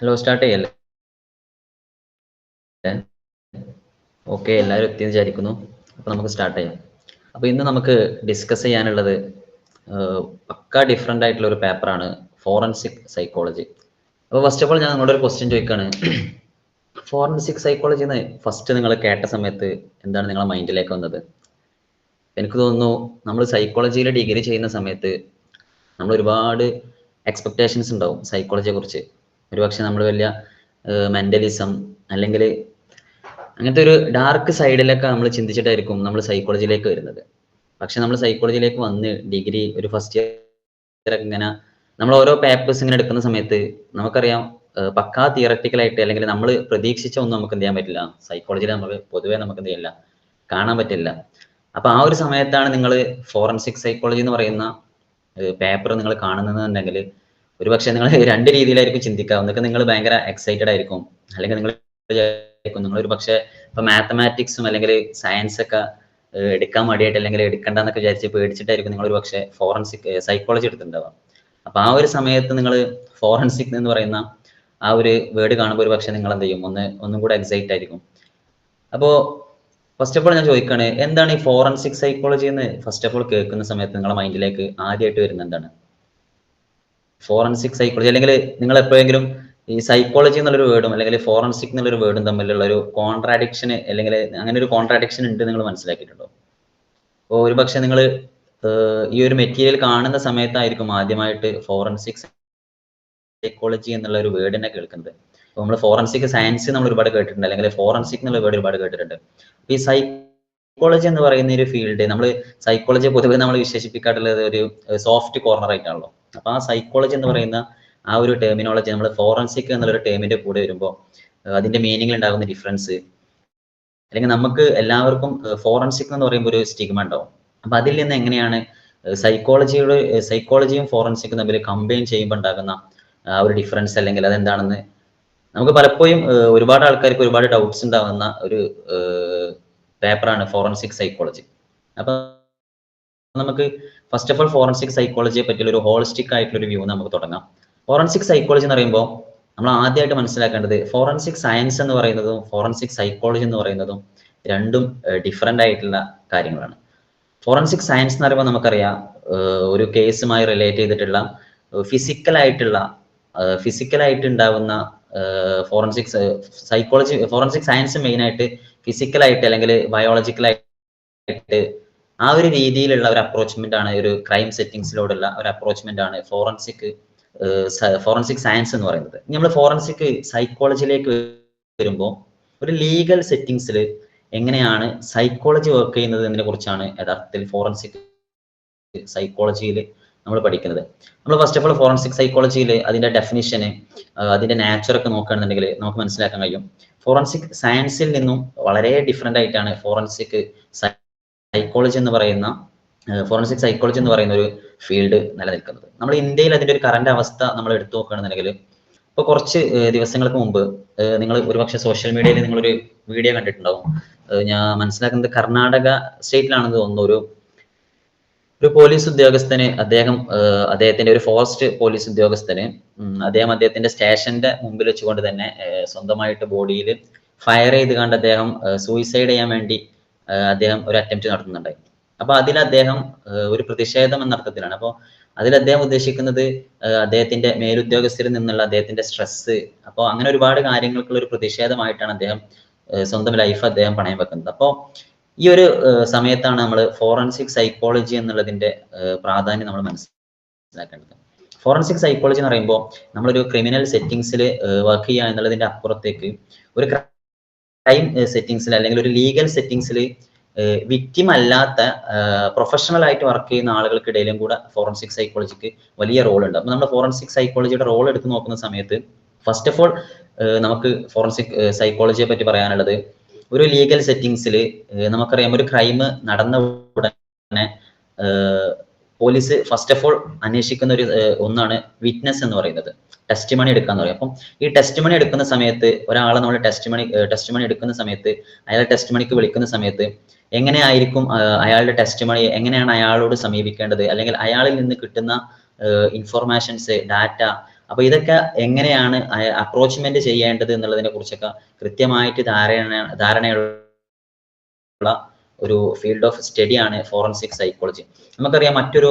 Hello start ചെയ്യല്ലേ? Okay എല്ലാവരും എത്തി വിചാരിക്കുന്നു. അപ്പോൾ നമുക്ക് സ്റ്റാർട്ട് ചെയ്യാം. അപ്പോൾ ഇന്ന് നമുക്ക് ഡിസ്കസ് ചെയ്യാനുള്ളത് പക്ക ഡിഫറെന്റ് ആയിട്ടുള്ള ഒരു പേപ്പറാണ് ഫോറൻസിക് സൈക്കോളജി അപ്പോൾ ഫസ്റ്റ് ഓഫ് ഓൾ ഞാൻ നിങ്ങളുടെ ഒരു ക്വസ്റ്റ്യൻ ചോദിക്കുകയാണ് ഫോറൻസിക് സൈക്കോളജി എന്ന് ഫസ്റ്റ് നിങ്ങൾ കേട്ട സമയത്ത് എന്താണ് നിങ്ങളുടെ മൈൻഡിലേക്ക് വന്നത്? എനിക്ക് തോന്നുന്നു നമ്മൾ സൈക്കോളജിയിൽ ഡിഗ്രി ചെയ്യുന്ന സമയത്ത് നമ്മൾ ഒരുപാട് എക്സ്പെക്റ്റേഷൻസ് ഉണ്ടാവും സൈക്കോളജിയെ കുറിച്ച്. ഒരുപക്ഷെ നമ്മൾ വലിയ മെന്റലിസം അല്ലെങ്കിൽ അങ്ങനത്തെ ഒരു ഡാർക്ക് സൈഡിലൊക്കെ നമ്മൾ ചിന്തിച്ചിട്ടായിരിക്കും നമ്മൾ സൈക്കോളജിയിലേക്ക് വരുന്നത്. പക്ഷെ നമ്മൾ സൈക്കോളജിയിലേക്ക് വന്ന് ഡിഗ്രി ഒരു ഫസ്റ്റ് ഇയർ ഇങ്ങനെ നമ്മൾ ഓരോ പേപ്പേഴ്സ് ഇങ്ങനെ എടുക്കുന്ന സമയത്ത് നമുക്കറിയാം പക്കാ തിയററ്റിക്കലായിട്ട് അല്ലെങ്കിൽ നമ്മൾ പ്രതീക്ഷിച്ച ഒന്നും നമുക്ക് എന്ത് ചെയ്യാൻ പറ്റില്ല. സൈക്കോളജിയിൽ നമ്മൾ പൊതുവേ നമുക്ക് എന്ത് ചെയ്യില്ല കാണാൻ പറ്റില്ല. അപ്പൊ ആ ഒരു സമയത്താണ് നിങ്ങൾ ഫോറൻസിക് സൈക്കോളജി എന്ന് പറയുന്ന പേപ്പർ നിങ്ങൾ കാണുന്നതെന്നുണ്ടെങ്കിൽ ഒരുപക്ഷെ നിങ്ങൾ രണ്ട് രീതിയിലായിരിക്കും ചിന്തിക്കുക ഒന്നൊക്കെ നിങ്ങൾ ഭയങ്കര എക്സൈറ്റഡ് ആയിരിക്കും. അല്ലെങ്കിൽ നിങ്ങൾ നിങ്ങൾ ഒരു പക്ഷേ ഇപ്പൊ മാത്തമാറ്റിക്സും അല്ലെങ്കിൽ സയൻസ് ഒക്കെ എടുക്കാൻ മടിയായിട്ട് അല്ലെങ്കിൽ എടുക്കണ്ടെന്നൊക്കെ വിചാരിച്ച് പേടിച്ചിട്ടായിരിക്കും നിങ്ങൾ ഒരു പക്ഷേ ഫോറൻസിക് സൈക്കോളജി എടുത്തിട്ടുണ്ടാവുക. അപ്പൊ ആ ഒരു സമയത്ത് നിങ്ങൾ ഫോറൻസിക് എന്ന് പറയുന്ന ആ ഒരു വേർഡ് കാണുമ്പോൾ ഒരു പക്ഷേ നിങ്ങൾ എന്ത് ചെയ്യും? ഒന്ന് ഒന്നും കൂടെ എക്സൈറ്റ് ആയിരിക്കും. അപ്പോൾ ഫസ്റ്റ് ഓഫ് ഓൾ ഞാൻ ചോദിക്കുകയാണ് എന്താണ് ഈ ഫോറൻസിക് സൈക്കോളജി എന്ന്? ഫസ്റ്റ് ഓഫ് ഓൾ കേൾക്കുന്ന സമയത്ത് നിങ്ങളുടെ മൈൻഡിലേക്ക് ആദ്യമായിട്ട് വരുന്ന എന്താണ്? ഫോറൻസിക് സൈക്കോളജി അല്ലെങ്കിൽ നിങ്ങൾ എപ്പോഴെങ്കിലും ഈ സൈക്കോളജി എന്നുള്ളൊരു വേർഡും അല്ലെങ്കിൽ ഫോറൻസിക് എന്നുള്ളൊരു വേർഡും തമ്മിലുള്ള ഒരു കോൺട്രാഡിക്ഷൻ അല്ലെങ്കിൽ അങ്ങനെ ഒരു കോൺട്രാഡിക്ഷൻ ഉണ്ട് നിങ്ങൾ മനസ്സിലാക്കിയിട്ടുണ്ടോ? അപ്പോൾ ഒരു പക്ഷെ നിങ്ങൾ ഈ ഒരു മെറ്റീരിയൽ കാണുന്ന സമയത്തായിരിക്കും ആദ്യമായിട്ട് ഫോറൻസിക് സൈക്കോളജി എന്നുള്ള ഒരു വേർഡിനെ കേൾക്കുന്നത്. അപ്പോൾ നമ്മൾ ഫോറൻസിക് സയൻസ് നമ്മൾ ഒരുപാട് കേട്ടിട്ടുണ്ട് അല്ലെങ്കിൽ ഫോറൻസിക് എന്നുള്ള വേർഡ് ഒരുപാട് കേട്ടിട്ടുണ്ട്. ഈ സൈക്കോളജി എന്ന് പറയുന്ന ഒരു ഫീൽഡ് നമ്മൾ സൈക്കോളജി പൊതുവെ നമ്മൾ വിശേഷിപ്പിക്കാറുള്ളത് ഒരു സോഫ്റ്റ് കോർണർ ആയിട്ടാണല്ലോ. അപ്പൊ ആ സൈക്കോളജി എന്ന് പറയുന്ന ആ ഒരു ടെർമിനോളജി നമ്മൾ ഫോറൻസിക് എന്നുള്ള ഒരു ടേമിന്റെ കൂടെ വരുമ്പോൾ അതിന്റെ മീനിങ്ങിൽ ഉണ്ടാകുന്ന ഡിഫറൻസ് അല്ലെങ്കിൽ നമുക്ക് എല്ലാവർക്കും ഫോറൻസിക് എന്ന് പറയുമ്പോൾ ഒരു സ്റ്റിഗ്മ ഉണ്ടാവും. അപ്പൊ അതിൽ നിന്ന് എങ്ങനെയാണ് സൈക്കോളജിയുടെ സൈക്കോളജിയും ഫോറൻസിക്കും തമ്മിൽ കമ്പൈൻ ചെയ്യുമ്പോൾ ഉണ്ടാകുന്ന ആ ഒരു ഡിഫറൻസ് അല്ലെങ്കിൽ അതെന്താണെന്ന് നമുക്ക് പലപ്പോഴും ഒരുപാട് ആൾക്കാർക്ക് ഒരുപാട് ഡൗട്ട്സ് ഉണ്ടാകുന്ന ഒരു പേപ്പറാണ് ഫോറൻസിക് സൈക്കോളജി അപ്പൊ നമുക്ക് ഫസ്റ്റ് ഓഫ് ഓൾ ഫോറൻസിക് സൈക്കോളജിയെ പറ്റിയുള്ള ഒരു ഹോളിസ്റ്റിക് ആയിട്ടുള്ള ഒരു വ്യൂ നമുക്ക് തുടങ്ങാം. ഫോറൻസിക് സൈക്കോളജി എന്ന് പറയുമ്പോൾ നമ്മൾ ആദ്യമായിട്ട് മനസ്സിലാക്കേണ്ടത് ഫോറൻസിക് സയൻസ് എന്ന് പറയുന്നതും ഫോറൻസിക് സൈക്കോളജി എന്ന് പറയുന്നതും രണ്ടും ഡിഫറെന്റ് ആയിട്ടുള്ള കാര്യങ്ങളാണ്. ഫോറൻസിക് സയൻസ് എന്ന് പറയുമ്പോൾ നമുക്കറിയാം ഒരു കേസുമായി റിലേറ്റ് ചെയ്തിട്ടുള്ള ഫിസിക്കലായിട്ടുള്ള ഫിസിക്കലായിട്ട് ഉണ്ടാവുന്ന ഫോറൻസിക് സൈക്കോളജി ഫോറൻസിക് സയൻസ് മെയിനായിട്ട് ഫിസിക്കലായിട്ട് അല്ലെങ്കിൽ ബയോളജിക്കൽ ആയിട്ട് ആ ഒരു രീതിയിലുള്ള ഒരു അപ്രോച്ച്മെന്റ് ആണ് ഒരു ക്രൈം സെറ്റിംഗ്സിലോടുള്ള ഒരു അപ്രോച്ച്മെന്റ് ആണ് ഫോറൻസിക് ഫോറൻസിക് സയൻസ് എന്ന് പറയുന്നത്. നമ്മൾ ഫോറൻസിക് സൈക്കോളജിയിലേക്ക് വരുമ്പോൾ ഒരു ലീഗൽ സെറ്റിങ്സിൽ എങ്ങനെയാണ് സൈക്കോളജി വർക്ക് ചെയ്യുന്നത് എന്നതിനെ കുറിച്ചാണ് യഥാർത്ഥത്തിൽ ഫോറൻസിക് സൈക്കോളജിയിൽ നമ്മൾ പഠിക്കുന്നത്. നമ്മൾ ഫസ്റ്റ് ഓഫ് ഓൾ ഫോറൻസിക് സൈക്കോളജിയിൽ അതിന്റെ ഡെഫിനിഷന് അതിന്റെ നാച്ചർ ഒക്കെ നോക്കുകയാണെന്നുണ്ടെങ്കിൽ നമുക്ക് മനസ്സിലാക്കാൻ കഴിയും. ഫോറൻസിക് സയൻസിൽ നിന്നും വളരെ ഡിഫറെന്റ് ആയിട്ടാണ് ഫോറൻസിക് സൈക്കോളജി എന്ന് പറയുന്ന ഫോറൻസിക് സൈക്കോളജി എന്ന് പറയുന്ന ഒരു ഫീൽഡ് നിലനിൽക്കുന്നത്. നമ്മൾ ഇന്ത്യയിൽ അതിന്റെ ഒരു കറന്റ് അവസ്ഥ നമ്മൾ എടുത്തു നോക്കുകയാണെന്നുണ്ടെങ്കിൽ ഇപ്പൊ കുറച്ച് ദിവസങ്ങൾക്ക് മുമ്പ് നിങ്ങൾ ഒരുപക്ഷെ സോഷ്യൽ മീഡിയയിൽ നിങ്ങളൊരു വീഡിയോ കണ്ടിട്ടുണ്ടാവും. ഞാൻ മനസ്സിലാക്കുന്നത് കർണാടക സ്റ്റേറ്റിലാണെന്ന് തോന്നുന്നു ഒരു ഒരു പോലീസ് ഉദ്യോഗസ്ഥന് അദ്ദേഹം അദ്ദേഹത്തിന്റെ ഒരു ഫോറസ്റ്റ് പോലീസ് ഉദ്യോഗസ്ഥന് അദ്ദേഹം അദ്ദേഹത്തിന്റെ സ്റ്റേഷന്റെ മുമ്പിൽ വെച്ചുകൊണ്ട് തന്നെ സ്വന്തമായിട്ട് ബോഡിയിൽ ഫയർ ചെയ്ത് കണ്ട് അദ്ദേഹം സൂയിസൈഡ് ചെയ്യാൻ വേണ്ടി അദ്ദേഹം ഒരു അറ്റംപ്റ്റ് നടത്തുന്നുണ്ടായി. അപ്പൊ അതിൽ അദ്ദേഹം ഒരു പ്രതിഷേധം എന്ന അർത്ഥത്തിലാണ്. അപ്പോൾ അതിൽ അദ്ദേഹം ഉദ്ദേശിക്കുന്നത് അദ്ദേഹത്തിന്റെ മേലുദ്യോഗസ്ഥരിൽ നിന്നുള്ള അദ്ദേഹത്തിന്റെ സ്ട്രെസ് അപ്പോൾ അങ്ങനെ ഒരുപാട് കാര്യങ്ങൾക്കുള്ള ഒരു പ്രതിഷേധമായിട്ടാണ് അദ്ദേഹം സ്വന്തം ലൈഫ് അദ്ദേഹം പണയം വെക്കുന്നത്. അപ്പോൾ ഈ ഒരു സമയത്താണ് നമ്മൾ ഫോറൻസിക് സൈക്കോളജി എന്നുള്ളതിന്റെ പ്രാധാന്യം നമ്മൾ മനസ്സിലാക്കേണ്ടത്. ഫോറൻസിക് സൈക്കോളജി എന്ന് പറയുമ്പോൾ നമ്മളൊരു ക്രിമിനൽ സെറ്റിങ്സിൽ വർക്ക് ചെയ്യുക എന്നുള്ളതിന്റെ അപ്പുറത്തേക്ക് ഒരു ക്രൈം സെറ്റിങ്സിൽ അല്ലെങ്കിൽ ഒരു ലീഗൽ സെറ്റിങ്സിൽ വിക്റ്റിം അല്ലാത്ത പ്രൊഫഷണൽ ആയിട്ട് വർക്ക് ചെയ്യുന്ന ആളുകൾക്കിടയിലും കൂടെ ഫോറൻസിക് സൈക്കോളജിക്ക് വലിയ റോൾ ഉണ്ട്. അപ്പൊ നമ്മൾ ഫോറൻസിക് സൈക്കോളജിയുടെ റോൾ എടുത്ത് നോക്കുന്ന സമയത്ത് ഫസ്റ്റ് ഓഫ് ഓൾ നമുക്ക് ഫോറൻസിക് സൈക്കോളജിയെ പറ്റി പറയാനുള്ളത് ഒരു ലീഗൽ സെറ്റിങ്സിൽ നമുക്കറിയാം ഒരു ക്രൈം നടന്ന ഉടനെ പോലീസ് ഫസ്റ്റ് ഓഫ് ഓൾ അന്വേഷിക്കുന്ന ഒരു ഒന്നാണ് വിറ്റ്നസ് എന്ന് പറയുന്നത്. ടെസ്റ്റ് മണി എടുക്കാന്ന് പറയും. അപ്പം ഈ ടെസ്റ്റ് മണി എടുക്കുന്ന സമയത്ത് ഒരാളെ നമ്മൾ ടെസ്റ്റ് മണി ടെസ്റ്റ് മണി എടുക്കുന്ന സമയത്ത് അയാളെ ടെസ്റ്റ് മണിക്ക് വിളിക്കുന്ന സമയത്ത് എങ്ങനെയായിരിക്കും അയാളുടെ ടെസ്റ്റ് മണി എങ്ങനെയാണ് അയാളോട് സമീപിക്കേണ്ടത്? അല്ലെങ്കിൽ അയാളിൽ നിന്ന് കിട്ടുന്ന ഇൻഫോർമേഷൻസ് ഡാറ്റ അപ്പൊ ഇതൊക്കെ എങ്ങനെയാണ് അപ്രോച്ച്മെന്റ് ചെയ്യേണ്ടത് എന്നുള്ളതിനെ കുറിച്ചൊക്കെ കൃത്യമായിട്ട് ധാരണ ധാരണയുള്ള ഒരു ഫീൽഡ് ഓഫ് സ്റ്റഡിയാണ് ഫോറൻസിക് സൈക്കോളജി നമുക്കറിയാം മറ്റൊരു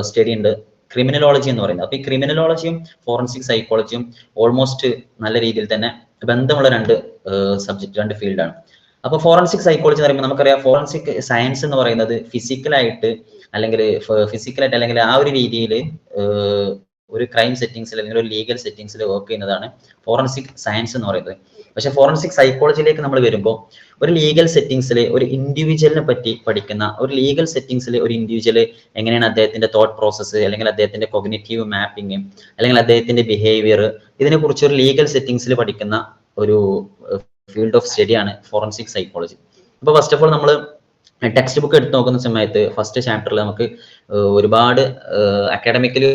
സ്റ്റഡി ഉണ്ട് ക്രിമിനലോളജി എന്ന് പറയുന്നത്. അപ്പൊ ഈ ക്രിമിനലോളജിയും ഫോറൻസിക് സൈക്കോളജിയും ഓൾമോസ്റ്റ് നല്ല രീതിയിൽ തന്നെ ബന്ധമുള്ള രണ്ട് സബ്ജക്ട് രണ്ട് ഫീൽഡാണ് അപ്പൊ ഫോറൻസിക് സൈക്കോളജി എന്ന് പറയുമ്പോൾ നമുക്കറിയാം ഫോറൻസിക് സയൻസ് എന്ന് പറയുന്നത് ഫിസിക്കലായിട്ട് അല്ലെങ്കിൽ ഫിസിക്കലായിട്ട് അല്ലെങ്കിൽ ആ ഒരു രീതിയിൽ ഒരു ക്രൈം സെറ്റിംഗ്സിൽ അല്ലെങ്കിൽ ഒരു ലീഗൽ സെറ്റിംഗ്സിൽ വർക്ക് ചെയ്യുന്നതാണ് ഫോറൻസിക് സയൻസ് എന്ന് പറയുന്നത്. പക്ഷേ ഫോറൻസിക് സൈക്കോളജിയിലേക്ക് നമ്മൾ വരുമ്പോൾ ഒരു ലീഗൽ സെറ്റിംഗ്സിൽ ഒരു ഇൻഡിവിജ്വലിനെ പറ്റി പഠിക്കുന്ന ഒരു ലീഗൽ സെറ്റിംഗ്സിൽ ഒരു ഇൻഡിവിജ്വൽ എങ്ങനെയാണ് അദ്ദേഹത്തിന്റെ തോട്ട് പ്രോസസ്സ് അല്ലെങ്കിൽ അദ്ദേഹത്തിന്റെ കൊഗ്നേറ്റീവ് മാപ്പിംഗ് അല്ലെങ്കിൽ അദ്ദേഹത്തിന്റെ ബിഹേവിയർ ഇതിനെക്കുറിച്ച് ഒരു ലീഗൽ സെറ്റിംഗ്സിൽ പഠിക്കുന്ന ഒരു ഫീൽഡ് ഓഫ് സ്റ്റഡിയാണ് ഫോറൻസിക് സൈക്കോളജി അപ്പോൾ ഫസ്റ്റ് ഓഫ് ഓൾ നമ്മൾ ടെക്സ്റ്റ് ബുക്ക് എടുത്ത് നോക്കുന്ന സമയത്ത് ഫസ്റ്റ് ചാപ്റ്ററിൽ നമുക്ക് ഒരുപാട് അക്കാഡമിക്കലി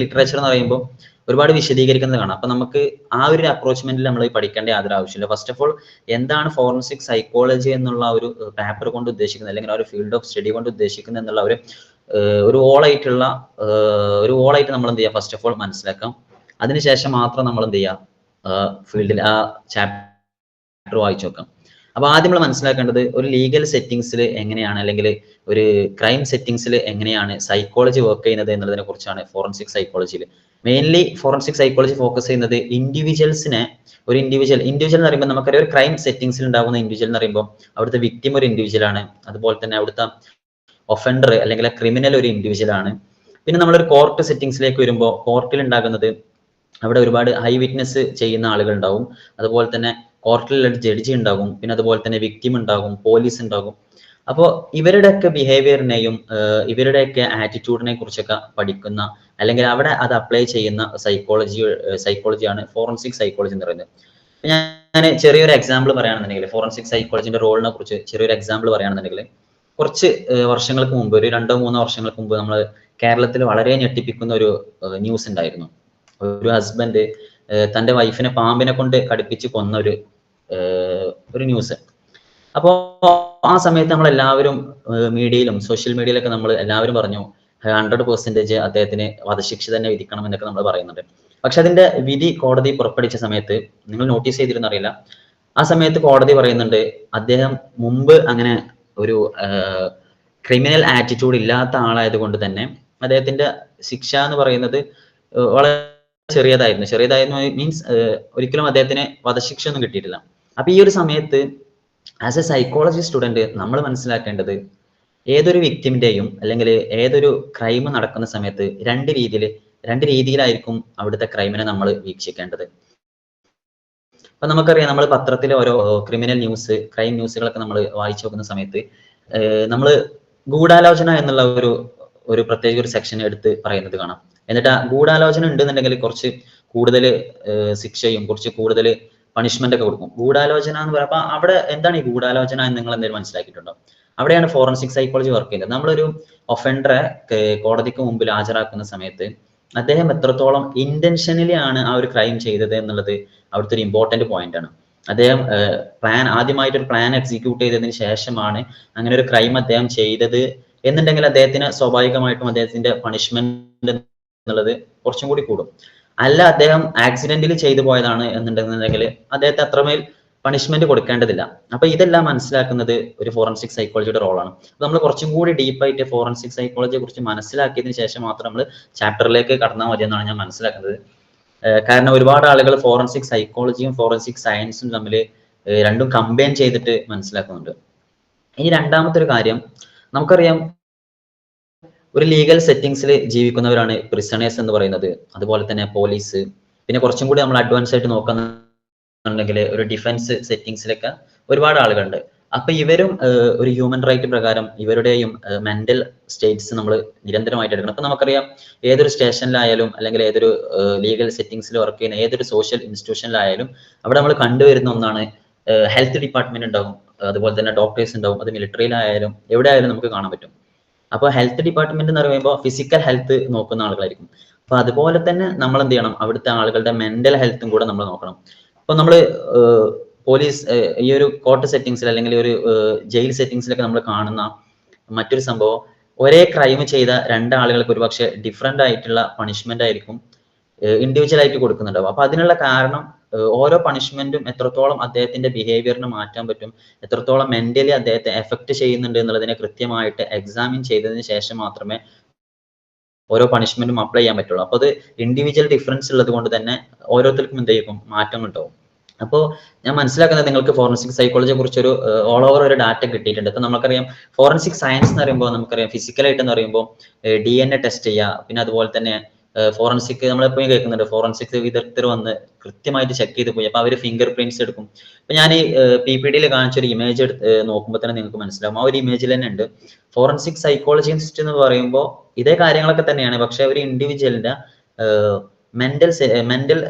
ലിറ്ററേച്ചർ എന്ന് പറയുമ്പോൾ ഒരുപാട് വിശദീകരിക്കുന്നത് കാണാം. അപ്പൊ നമുക്ക് ആ ഒരു അപ്രോച്ച്മെന്റിൽ നമ്മൾ പഠിക്കേണ്ട യാതൊരു ആവശ്യമില്ല. ഫസ്റ്റ് ഓഫ് ഓൾ എന്താണ് ഫോറൻസിക് സൈക്കോളജി എന്നുള്ള ഒരു പേപ്പർ കൊണ്ട് ഉദ്ദേശിക്കുന്നത്? അല്ലെങ്കിൽ ആ ഒരു ഫീൽഡ് ഓഫ് സ്റ്റഡി കൊണ്ട് ഉദ്ദേശിക്കുന്നത് എന്നുള്ള ഒരു ഒരു ഓളായിട്ടുള്ള ഒരു ഓളായിട്ട് നമ്മൾ എന്ത് ചെയ്യുക ഫസ്റ്റ് ഓഫ് ഓൾ മനസ്സിലാക്കാം. അതിനുശേഷം മാത്രം നമ്മൾ എന്ത് ചെയ്യുക ഫീൽഡിൽ ആ ചാപ്റ്റർ വായിച്ചു നോക്കാം അപ്പൊ ആദ്യം നമ്മൾ മനസ്സിലാക്കേണ്ടത് ഒരു ലീഗൽ സെറ്റിങ്സിൽ എങ്ങനെയാണ് അല്ലെങ്കിൽ ഒരു ക്രൈം സെറ്റിങ്സിൽ എങ്ങനെയാണ് സൈക്കോളജി വർക്ക് ചെയ്യുന്നത് എന്നതിനെ കുറിച്ചാണ് ഫോറൻസിക് സൈക്കോളജിയിൽ മെയിൻലി ഫോറൻസിക് സൈക്കോളജി ഫോക്കസ് ചെയ്യുന്നത് ഇൻഡിവിജ്വൽസിനെ ഒരു ഇൻഡിവിജ്വൽ ഇൻഡിവിജ്വൽ എന്ന് പറയുമ്പോൾ നമുക്കറിയാം ഒരു ക്രൈം സെറ്റിങ്സിൽ ഉണ്ടാകുന്ന ഇൻഡിവിജ്വൽ എന്ന് പറയുമ്പോൾ അവിടുത്തെ വിക്ടിം ഒരു ഇൻഡിവിജ്വൽ ആണ്. അതുപോലെ തന്നെ അവിടുത്തെ ഒഫൻഡർ അല്ലെങ്കിൽ ക്രിമിനൽ ഒരു ഇൻഡിവിജ്വൽ ആണ്. പിന്നെ നമ്മളൊരു കോർട്ട് സെറ്റിങ്സിലേക്ക് വരുമ്പോൾ കോർട്ടിൽ ഉണ്ടാകുന്നത് അവിടെ ഒരുപാട് ഹൈ വിറ്റ്നസ് ചെയ്യുന്ന ആളുകൾ ഉണ്ടാവും. അതുപോലെ തന്നെ കോർട്ടിൽ ജഡ്ജി ഉണ്ടാകും. പിന്നെ അതുപോലെ തന്നെ വിക്ടിം ഉണ്ടാകും പോലീസ് ഉണ്ടാകും. അപ്പോൾ ഇവരുടെയൊക്കെ ബിഹേവിയറിനെയും ഇവരുടെയൊക്കെ ആറ്റിറ്റ്യൂഡിനെ കുറിച്ചൊക്കെ പഠിക്കുന്ന അല്ലെങ്കിൽ അവിടെ അത് അപ്ലൈ ചെയ്യുന്ന സൈക്കോളജി സൈക്കോളജിയാണ് ഫോറൻസിക് സൈക്കോളജി എന്ന് പറയുന്നത്. ഞാൻ ചെറിയൊരു എക്സാമ്പിൾ പറയുകയാണെന്നുണ്ടെങ്കിൽ ഫോറൻസിക് സൈക്കോളജിന്റെ റോളിനെ കുറിച്ച് ചെറിയൊരു എക്സാമ്പിൾ പറയുകയാണെന്നുണ്ടെങ്കിൽ കുറച്ച് വർഷങ്ങൾക്ക് മുമ്പ് ഒരു രണ്ടോ മൂന്നോ വർഷങ്ങൾക്ക് മുമ്പ് നമ്മൾ കേരളത്തിൽ വളരെ ഞെട്ടിപ്പിക്കുന്ന ഒരു ന്യൂസ് ഉണ്ടായിരുന്നു. ഒരു ഹസ്ബൻഡ് തന്റെ വൈഫിനെ പാമ്പിനെ കൊണ്ട് കടിപ്പിച്ച് കൊന്ന ഒരു ഒരു ന്യൂസ് അപ്പോൾ ആ സമയത്ത് നമ്മൾ എല്ലാവരും മീഡിയയിലും സോഷ്യൽ മീഡിയയിലൊക്കെ നമ്മൾ എല്ലാവരും പറഞ്ഞു ഹൺഡ്രഡ് പെർസെന്റേജ് അദ്ദേഹത്തിന് വധശിക്ഷ തന്നെ വിധിക്കണം എന്നൊക്കെ നമ്മൾ പറയുന്നുണ്ട്. പക്ഷെ അതിന്റെ വിധി കോടതി പുറപ്പെടുവിച്ച സമയത്ത് നിങ്ങൾ നോട്ടീസ് ചെയ്തിരുന്ന അറിയില്ല ആ സമയത്ത് കോടതി പറയുന്നുണ്ട് അദ്ദേഹം മുമ്പ് അങ്ങനെ ഒരു ക്രിമിനൽ ആറ്റിറ്റ്യൂഡ് ഇല്ലാത്ത ആളായത് കൊണ്ട് തന്നെ അദ്ദേഹത്തിന്റെ ശിക്ഷ എന്ന് പറയുന്നത് വളരെ ചെറിയതായിരുന്നു. ചെറിയതായിരുന്നു മീൻസ് ഒരിക്കലും അദ്ദേഹത്തിന് വധശിക്ഷ ഒന്നും കിട്ടിയിട്ടില്ല. അപ്പൊ ഈ ഒരു സമയത്ത് ആസ് എ സൈക്കോളജി സ്റ്റുഡന്റ് നമ്മൾ മനസ്സിലാക്കേണ്ടത് ഏതൊരു വ്യക്തിമിന്റെയും അല്ലെങ്കിൽ ഏതൊരു ക്രൈം നടക്കുന്ന സമയത്ത് രണ്ട് രീതിയിൽ രണ്ട് രീതിയിലായിരിക്കും അവിടുത്തെ ക്രൈമിനെ നമ്മൾ വീക്ഷിക്കേണ്ടത്. അപ്പൊ നമുക്കറിയാം നമ്മൾ പത്രത്തിലെ ഓരോ ക്രിമിനൽ ന്യൂസ് ക്രൈം ന്യൂസുകളൊക്കെ നമ്മൾ വായിച്ചു നോക്കുന്ന സമയത്ത് നമ്മൾ ഗൂഢാലോചന എന്നുള്ള ഒരു ഒരു പ്രത്യേക ഒരു സെക്ഷൻ എടുത്ത് പറയുന്നത് കാണാം. എന്നിട്ട് ആ ഗൂഢാലോചന ഉണ്ടെന്നുണ്ടെങ്കിൽ കുറച്ച് കൂടുതൽ ശിക്ഷയും കുറച്ച് കൂടുതൽ പണിഷ്മെന്റ് ഒക്കെ കൊടുക്കും. ഗൂഢാലോചന എന്ന് പറയുമ്പോൾ അവിടെ എന്താണ് ഈ ഗൂഢാലോചന എന്ന് നിങ്ങൾ എന്തെങ്കിലും മനസ്സിലാക്കിയിട്ടുണ്ടോ? അവിടെയാണ് ഫോറൻസിക് സൈക്കോളജി വർക്ക് ചെയ്യുന്നത് നമ്മളൊരു ഒഫൻഡറെ കോടതിക്ക് മുമ്പിൽ ഹാജരാക്കുന്ന സമയത്ത് അദ്ദേഹം എത്രത്തോളം ഇന്റൻഷനലി ആണ് ആ ഒരു ക്രൈം ചെയ്തത് എന്നുള്ളത് അവിടുത്തെ ഒരു ഇമ്പോർട്ടന്റ് പോയിന്റ് ആണ്. അദ്ദേഹം പ്ലാൻ ആദ്യമായിട്ട് ഒരു പ്ലാൻ എക്സിക്യൂട്ട് ചെയ്തതിന് ശേഷമാണ് അങ്ങനെ ഒരു ക്രൈം അദ്ദേഹം ചെയ്തത് എന്നുണ്ടെങ്കിൽ അദ്ദേഹത്തിന് സ്വാഭാവികമായിട്ടും അദ്ദേഹത്തിന്റെ പണിഷ്മെന്റ് എന്നുള്ളത് കുറച്ചും കൂടി കൂടും. അല്ല അദ്ദേഹം ആക്സിഡന്റിൽ ചെയ്തു പോയതാണ് എന്നുണ്ടെന്നുണ്ടെങ്കിൽ അദ്ദേഹത്തെ അത്രമേൽ പണിഷ്മെന്റ് കൊടുക്കേണ്ടതില്ല. അപ്പൊ ഇതെല്ലാം മനസ്സിലാക്കുന്നത് ഒരു ഫോറൻസിക് സൈക്കോളജിയുടെ റോളാണ് നമ്മൾ കുറച്ചും കൂടി ഡീപ്പായിട്ട് ഫോറൻസിക് സൈക്കോളജിയെ കുറിച്ച് മനസ്സിലാക്കിയതിന് ശേഷം മാത്രം നമ്മൾ ചാപ്റ്ററിലേക്ക് കടന്നാൽ മതി എന്നാണ് ഞാൻ മനസ്സിലാക്കുന്നത്. കാരണം ഒരുപാട് ആളുകൾ ഫോറൻസിക് സൈക്കോളജിയും ഫോറൻസിക് സയൻസും തമ്മിൽ രണ്ടും കമ്പൈൻ ചെയ്തിട്ട് മനസ്സിലാക്കുന്നുണ്ട്. ഇനി രണ്ടാമത്തെ ഒരു കാര്യം നമുക്കറിയാം ഒരു ലീഗൽ സെറ്റിങ്സിൽ ജീവിക്കുന്നവരാണ് പ്രിസണേഴ്സ് എന്ന് പറയുന്നത്. അതുപോലെ തന്നെ പോലീസ് പിന്നെ കുറച്ചും കൂടി നമ്മൾ അഡ്വാൻസ് ആയിട്ട് നോക്കുന്നുണ്ടെങ്കിൽ ഒരു ഡിഫൻസ് സെറ്റിങ്സിലൊക്കെ ഒരുപാട് ആളുകളുണ്ട്. അപ്പൊ ഇവരും ഒരു ഹ്യൂമൻ റൈറ്റ് പ്രകാരം ഇവരുടെയും മെന്റൽ സ്റ്റേറ്റ്സ് നമ്മൾ നിരന്തരമായിട്ട് എടുക്കണം. അപ്പൊ നമുക്കറിയാം ഏതൊരു സ്റ്റേഷനിലായാലും അല്ലെങ്കിൽ ഏതൊരു ലീഗൽ സെറ്റിങ്സിൽ വർക്ക് ചെയ്യുന്ന ഏതൊരു സോഷ്യൽ ഇൻസ്റ്റിറ്റ്യൂഷനിലായാലും അവിടെ നമ്മൾ കണ്ടുവരുന്ന ഒന്നാണ് ഹെൽത്ത് ഡിപ്പാർട്ട്മെന്റ് ഉണ്ടാവും. അതുപോലെ തന്നെ ഡോക്ടേഴ്സ് ഉണ്ടാവും. അത് മിലിറ്ററിയിലായാലും എവിടെ ആയാലും നമുക്ക് കാണാൻ പറ്റും. അപ്പോൾ ഹെൽത്ത് ഡിപ്പാർട്ട്മെന്റ് എന്ന് പറയുമ്പോൾ ഫിസിക്കൽ ഹെൽത്ത് നോക്കുന്ന ആളുകളായിരിക്കും. അപ്പൊ അതുപോലെ തന്നെ നമ്മൾ എന്ത് ചെയ്യണം? അവിടുത്തെ ആളുകളുടെ മെന്റൽ ഹെൽത്തും കൂടെ നമ്മൾ നോക്കണം. അപ്പൊ നമ്മൾ പോലീസ് ഈ ഒരു കോർട്ട് സെറ്റിങ്സിൽ അല്ലെങ്കിൽ ഒരു ജയിൽ സെറ്റിങ്സിലൊക്കെ നമ്മൾ കാണുന്ന മറ്റൊരു സംഭവം ഒരേ ക്രൈം ചെയ്ത രണ്ടാളുകൾക്ക് ഒരുപക്ഷെ ഡിഫറെന്റ് ആയിട്ടുള്ള പണിഷ്മെന്റ് ആയിരിക്കും ഇൻഡിവിജ്വൽ ആയിട്ട് കൊടുക്കുന്നുണ്ടാവും അപ്പൊ അതിനുള്ള കാരണം ഓരോ പണിഷ്മെന്റും എത്രത്തോളം അദ്ദേഹത്തിന്റെ ബിഹേവിയറിനെ മാറ്റാൻ പറ്റും എത്രത്തോളം മെന്റലി അദ്ദേഹത്തെ എഫക്ട് ചെയ്യുന്നുണ്ട് എന്നുള്ളതിനെ കൃത്യമായിട്ട് എക്സാമിൻ ചെയ്തതിന് ശേഷം മാത്രമേ ഓരോ പണിഷ്മെന്റും അപ്ലൈ ചെയ്യാൻ പറ്റുള്ളൂ. അപ്പോൾ അത് ഇൻഡിവിജ്വൽ ഡിഫറൻസ് ഉള്ളത് കൊണ്ട് തന്നെ ഓരോരുത്തർക്കും എന്ത് ചെയ്യും? മാറ്റം ഉണ്ടാവും. അപ്പോൾ ഞാൻ മനസ്സിലാക്കുന്നത് നിങ്ങൾക്ക് ഫോറൻസിക് സൈക്കോളജിയെ കുറിച്ച് ഒരു ഓൾ ഓവർ ഒരു ഡാറ്റ കിട്ടിയിട്ടുണ്ട്. ഇപ്പൊ നമുക്കറിയാം ഫോറൻസിക് സയൻസ് എന്ന് പറയുമ്പോൾ നമുക്കറിയാം ഫിസിക്കലായിട്ട് എന്ന് പറയുമ്പോൾ ഡി എൻ എ ടെസ്റ്റ് ചെയ്യുക പിന്നെ അതുപോലെ തന്നെ ഫോറൻസിക് നമ്മളെപ്പോഴും കേൾക്കുന്നുണ്ട്. ഫോറൻസിക് വിദഗ്ധർ വന്ന് കൃത്യമായിട്ട് ചെക്ക് ചെയ്ത് പോയി. അപ്പൊ അവർ ഫിംഗർ പ്രിന്റ്സ് എടുക്കും. അപ്പൊ ഞാൻ ഈ പി പി ഡിയിൽ കാണിച്ചൊരു ഇമേജ് എടുത്ത് നോക്കുമ്പോൾ തന്നെ നിങ്ങൾക്ക് മനസ്സിലാവും. ആ ഒരു ഇമേജിൽ തന്നെ ഉണ്ട്. ഫോറൻസിക് സൈക്കോളജി ഇൻസ്റ്റിറ്റ്യൂട്ട് എന്ന് പറയുമ്പോൾ ഇതേ കാര്യങ്ങളൊക്കെ തന്നെയാണ്. പക്ഷെ ഒരു ഇൻഡിവിജ്വലിന്റെ മെന്റൽ മെന്റൽ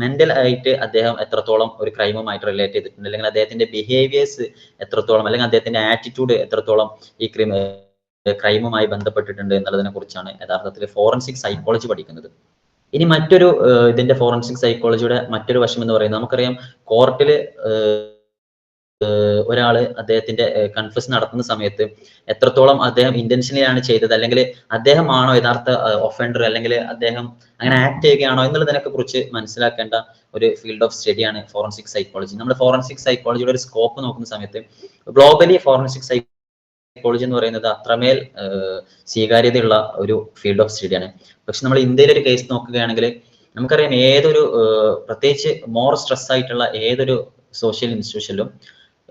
മെന്റൽ ആയിട്ട് അദ്ദേഹം എത്രത്തോളം ഒരു ക്രൈമുമായിട്ട് റിലേറ്റ് ചെയ്തിട്ടുണ്ട്. അല്ലെങ്കിൽ അദ്ദേഹത്തിന്റെ ബിഹേവിയേഴ്സ് എത്രത്തോളം അല്ലെങ്കിൽ അദ്ദേഹത്തിന്റെ ആറ്റിറ്റ്യൂഡ് എത്രത്തോളം ഈ ക്രിമ ക്രൈമുമായി ബന്ധപ്പെട്ടിട്ടുണ്ട് എന്നുള്ളതിനെ കുറിച്ചാണ് യഥാർത്ഥത്തിൽ ഫോറൻസിക് സൈക്കോളജി പഠിക്കുന്നത്. ഇനി മറ്റൊരു ഇതിന്റെ ഫോറൻസിക് സൈക്കോളജിയുടെ മറ്റൊരു വശം എന്ന് പറയുന്നത് നമുക്കറിയാം കോർട്ടിൽ ഒരാൾ അദ്ദേഹത്തിന്റെ കൺഫ്യൂസ് നടത്തുന്ന സമയത്ത് എത്രത്തോളം അദ്ദേഹം ഇന്റൻഷനലി ആണ് ചെയ്തത് അല്ലെങ്കിൽ അദ്ദേഹമാണോ യഥാർത്ഥ ഒഫൻഡർ അല്ലെങ്കിൽ അദ്ദേഹം അങ്ങനെ ആക്ട് ചെയ്യുകയാണോ എന്നുള്ളതിനൊക്കെ കുറിച്ച് മനസ്സിലാക്കേണ്ട ഒരു ഫീൽഡ് ഓഫ് സ്റ്റഡിയാണ് ഫോറൻസിക് സൈക്കോളജി നമ്മൾ ഫോറൻസിക് സൈക്കോളജിയുടെ ഒരു സ്കോപ്പ് നോക്കുന്ന സമയത്ത് ഗ്ലോബലി ഫോറൻസിക് സൈക്കോളജി എന്ന് പറയുന്നത് അത്രമേൽ സ്വീകാര്യതയുള്ള ഒരു ഫീൽഡ് ഓഫ് സ്റ്റഡിയാണ് പക്ഷെ നമ്മൾ ഇന്ത്യയിലെ ഒരു കേസ് നോക്കുകയാണെങ്കിൽ നമുക്കറിയാം ഏതൊരു പ്രത്യേകിച്ച് മോർ സ്ട്രെസ് ആയിട്ടുള്ള ഏതൊരു സോഷ്യൽ ഇൻസ്റ്റിറ്റ്യൂഷനിലും